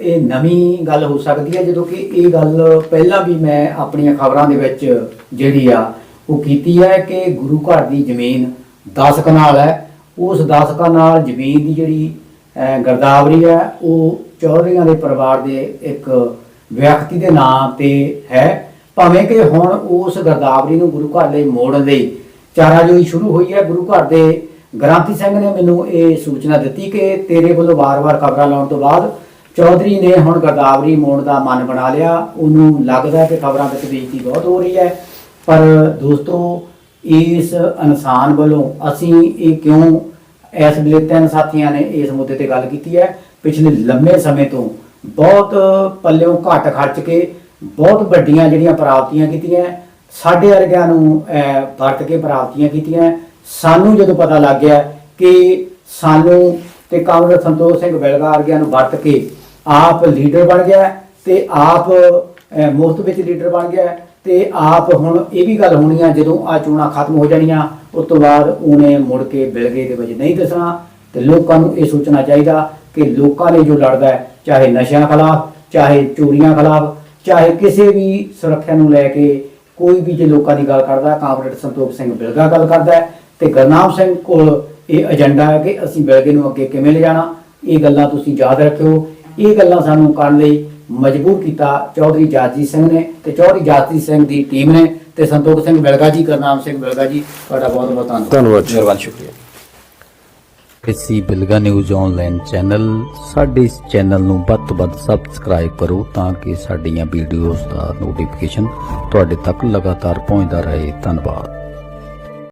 ਇਹ ਨਵੀਂ ਗੱਲ ਹੋ ਸਕਦੀ ਹੈ, ਜਦੋਂ ਕਿ ਇਹ ਗੱਲ ਪਹਿਲਾਂ ਵੀ ਮੈਂ ਆਪਣੀਆਂ ਖਬਰਾਂ ਦੇ ਵਿੱਚ ਜਿਹੜੀ ਆ, ਉਹ ਕੀਤੀ ਹੈ ਕਿ ਗੁਰੂ ਘਰ ਦੀ ਜ਼ਮੀਨ 10 ਕਨਾਲ ਹੈ। ਉਸ 10 ਕਨਾਲ ਜ਼ਮੀਨ ਦੀ ਜਿਹੜੀ ਗਰਦਾਵਰੀ ਹੈ, ਉਹ ਚੌਧਰੀਆਂ ਦੇ ਪਰਿਵਾਰ ਦੇ ਇੱਕ ਵਿਅਕਤੀ ਦੇ ਨਾਂ ਤੇ ਹੈ। ਭਾਵੇਂ ਕਿ ਹੁਣ ਉਸ ਗਰਦਾਵਰੀ ਨੂੰ ਗੁਰੂ ਘਰ ਲਈ ਮੋੜਨ ਲਈ ਚਾਰਾਜੋਈ ਸ਼ੁਰੂ ਹੋਈ ਹੈ, ਗੁਰੂ ਘਰ ਦੇ ਗ੍ਰਾਂਥੀ ਸਿੰਘ ਨੇ ਮੈਨੂੰ ਇਹ ਸੂਚਨਾ ਦਿੱਤੀ ਕਿ ਤੇਰੇ ਵੱਲੋਂ ਵਾਰ-ਵਾਰ ਖਬਰਾਂ ਲਾਉਣ ਤੋਂ ਬਾਅਦ ਚੌਧਰੀ ਨੇ ਹੁਣ ਗਰਦਾਵਰੀ ਮੋੜ ਦਾ ਮਨ ਬਣਾ ਲਿਆ। ਉਹਨੂੰ ਲੱਗਦਾ ਕਿ ਖਬਰਾਂ ਵਿੱਚ ਬੇਇੱਜ਼ਤੀ ਬਹੁਤ ਹੋ ਰਹੀ ਹੈ। ਪਰ ਦੋਸਤੋ, ਇਸ ਇਨਸਾਨ ਵੱਲੋਂ ਅਸੀਂ ਇਹ ਕਿਉਂ ਇਸ ਵੇਲੇ ਤਿੰਨ ਸਾਥੀਆਂ ਨੇ ਇਸ ਮੁੱਦੇ ਤੇ ਗੱਲ ਕੀਤੀ ਹੈ? ਪਿਛਲੇ ਲੰਮੇ ਸਮੇਂ ਤੋਂ ਬਹੁਤ ਪੱਲਿਓਂ ਘੱਟ ਖਰਚ ਕੇ ਬਹੁਤ ਵੱਡੀਆਂ ਜਿਹੜੀਆਂ ਪ੍ਰਾਪਤੀਆਂ ਕੀਤੀਆਂ, ਸਾਡੇ ਵਰਗਿਆਂ ਨੂੰ ਵਰਤ ਕੇ ਪ੍ਰਾਪਤੀਆਂ ਕੀਤੀਆਂ। ਸਾਨੂੰ ਜਦੋਂ ਪਤਾ ਲੱਗ ਗਿਆ ਕਿ ਸਾਨੂੰ ਤੇ ਕਾਮਰੇਡ ਸੰਤੋਖ ਸਿੰਘ ਬਿਲਗਾ ਵਰਗਿਆਂ ਨੂੰ ਵਰਤ ਕੇ ਆਪ ਲੀਡਰ ਬਣ ਗਿਆ ਤੇ ਆਪ ਮੁਫਤ ਵਿੱਚ ਲੀਡਰ ਬਣ ਗਿਆ ਤੇ ਆਪ ਹੁਣ ਇਹ ਵੀ ਗੱਲ ਹੋਣੀ ਆ, ਜਦੋਂ ਆ ਚੋਣਾਂ ਖਤਮ ਹੋ ਜਾਣੀਆਂ, ਉਸ ਤੋਂ ਬਾਅਦ ਉਹਨੇ ਮੁੜ ਕੇ ਬਿਲਗੇ ਦੇ ਵਿੱਚ ਨਹੀਂ ਦੱਸਣਾ ਤੇ ਲੋਕਾਂ ਨੂੰ ਇਹ ਸੋਚਣਾ ਚਾਹੀਦਾ ਕਿ ਲੋਕਾਂ ਨੇ ਜੋ ਲੜਦਾ ਚਾਹੇ ਨਸ਼ਿਆਂ ਖਿਲਾਫ, ਚਾਹੇ ਚੋਰੀਆਂ ਖਿਲਾਫ, ਚਾਹੇ ਕਿਸੇ ਵੀ ਸੁਰੱਖਿਆ ਨੂੰ ਲੈ ਕੇ ਕੋਈ ਵੀ ਜੇ ਲੋਕਾਂ ਦੀ ਗੱਲ ਕਰਦਾ ਕਾਮਰੇਡ ਸੰਤੋਖ ਸਿੰਘ ਬਿਲਗਾ ਗੱਲ ਕਰਦਾ ਤੇ ਗੁਰਨਾਮ ਸਿੰਘ ਕੋਲ ਇਹ ਏਜੰਡਾ ਹੈ ਕਿ ਅਸੀਂ ਬਿਲਗੇ ਨੂੰ ਅੱਗੇ ਕਿਵੇਂ ਲਿਜਾਣਾ? ਇਹ ਗੱਲਾਂ ਤੁਸੀਂ ਯਾਦ ਰੱਖਿਓ। ਇਹ ਗੱਲਾਂ ਸਾਨੂੰ ਕਰਨ ਲਈ ਮਜਬੂਰ ਕੀਤਾ ਚੌਧਰੀ ਜਾਜੀ ਸਿੰਘ ਨੇ ਤੇ ਚੌਧਰੀ ਜਾਜੀ ਸਿੰਘ ਦੀ ਟੀਮ ਨੇ ਤੇ ਸੰਤੋਖ ਸਿੰਘ ਬਿਲਗਾ ਜੀ ਗੁਰਨਾਮ ਸਿੰਘ ਬਿਲਗਾ ਜੀ ਤੁਹਾਡਾ ਬਹੁਤ ਬਹੁਤ ਧੰਨਵਾਦ। ਧੰਨਵਾਦ। ਮਿਹਰਬਾਨੀ ਸ਼ੁਕਰੀਆ। ਇਸੀ ਬਿਲਗਾ ਨਿਊਜ਼ ਆਨਲਾਈਨ ਚੈਨਲ ਸਾਡੇ ਇਸ ਚੈਨਲ ਨੂੰ ਵੱਧ ਤੋਂ ਵੱਧ ਸਬਸਕ੍ਰਾਈਬ ਕਰੋ ਤਾਂ ਕਿ ਸਾਡੀਆਂ ਵੀਡੀਓਜ਼ ਦਾ ਨੋਟੀਫਿਕੇਸ਼ਨ ਤੁਹਾਡੇ ਤੱਕ ਲਗਾਤਾਰ ਪਹੁੰਚਦਾ ਰਹੇ। ਧੰਨਵਾਦ।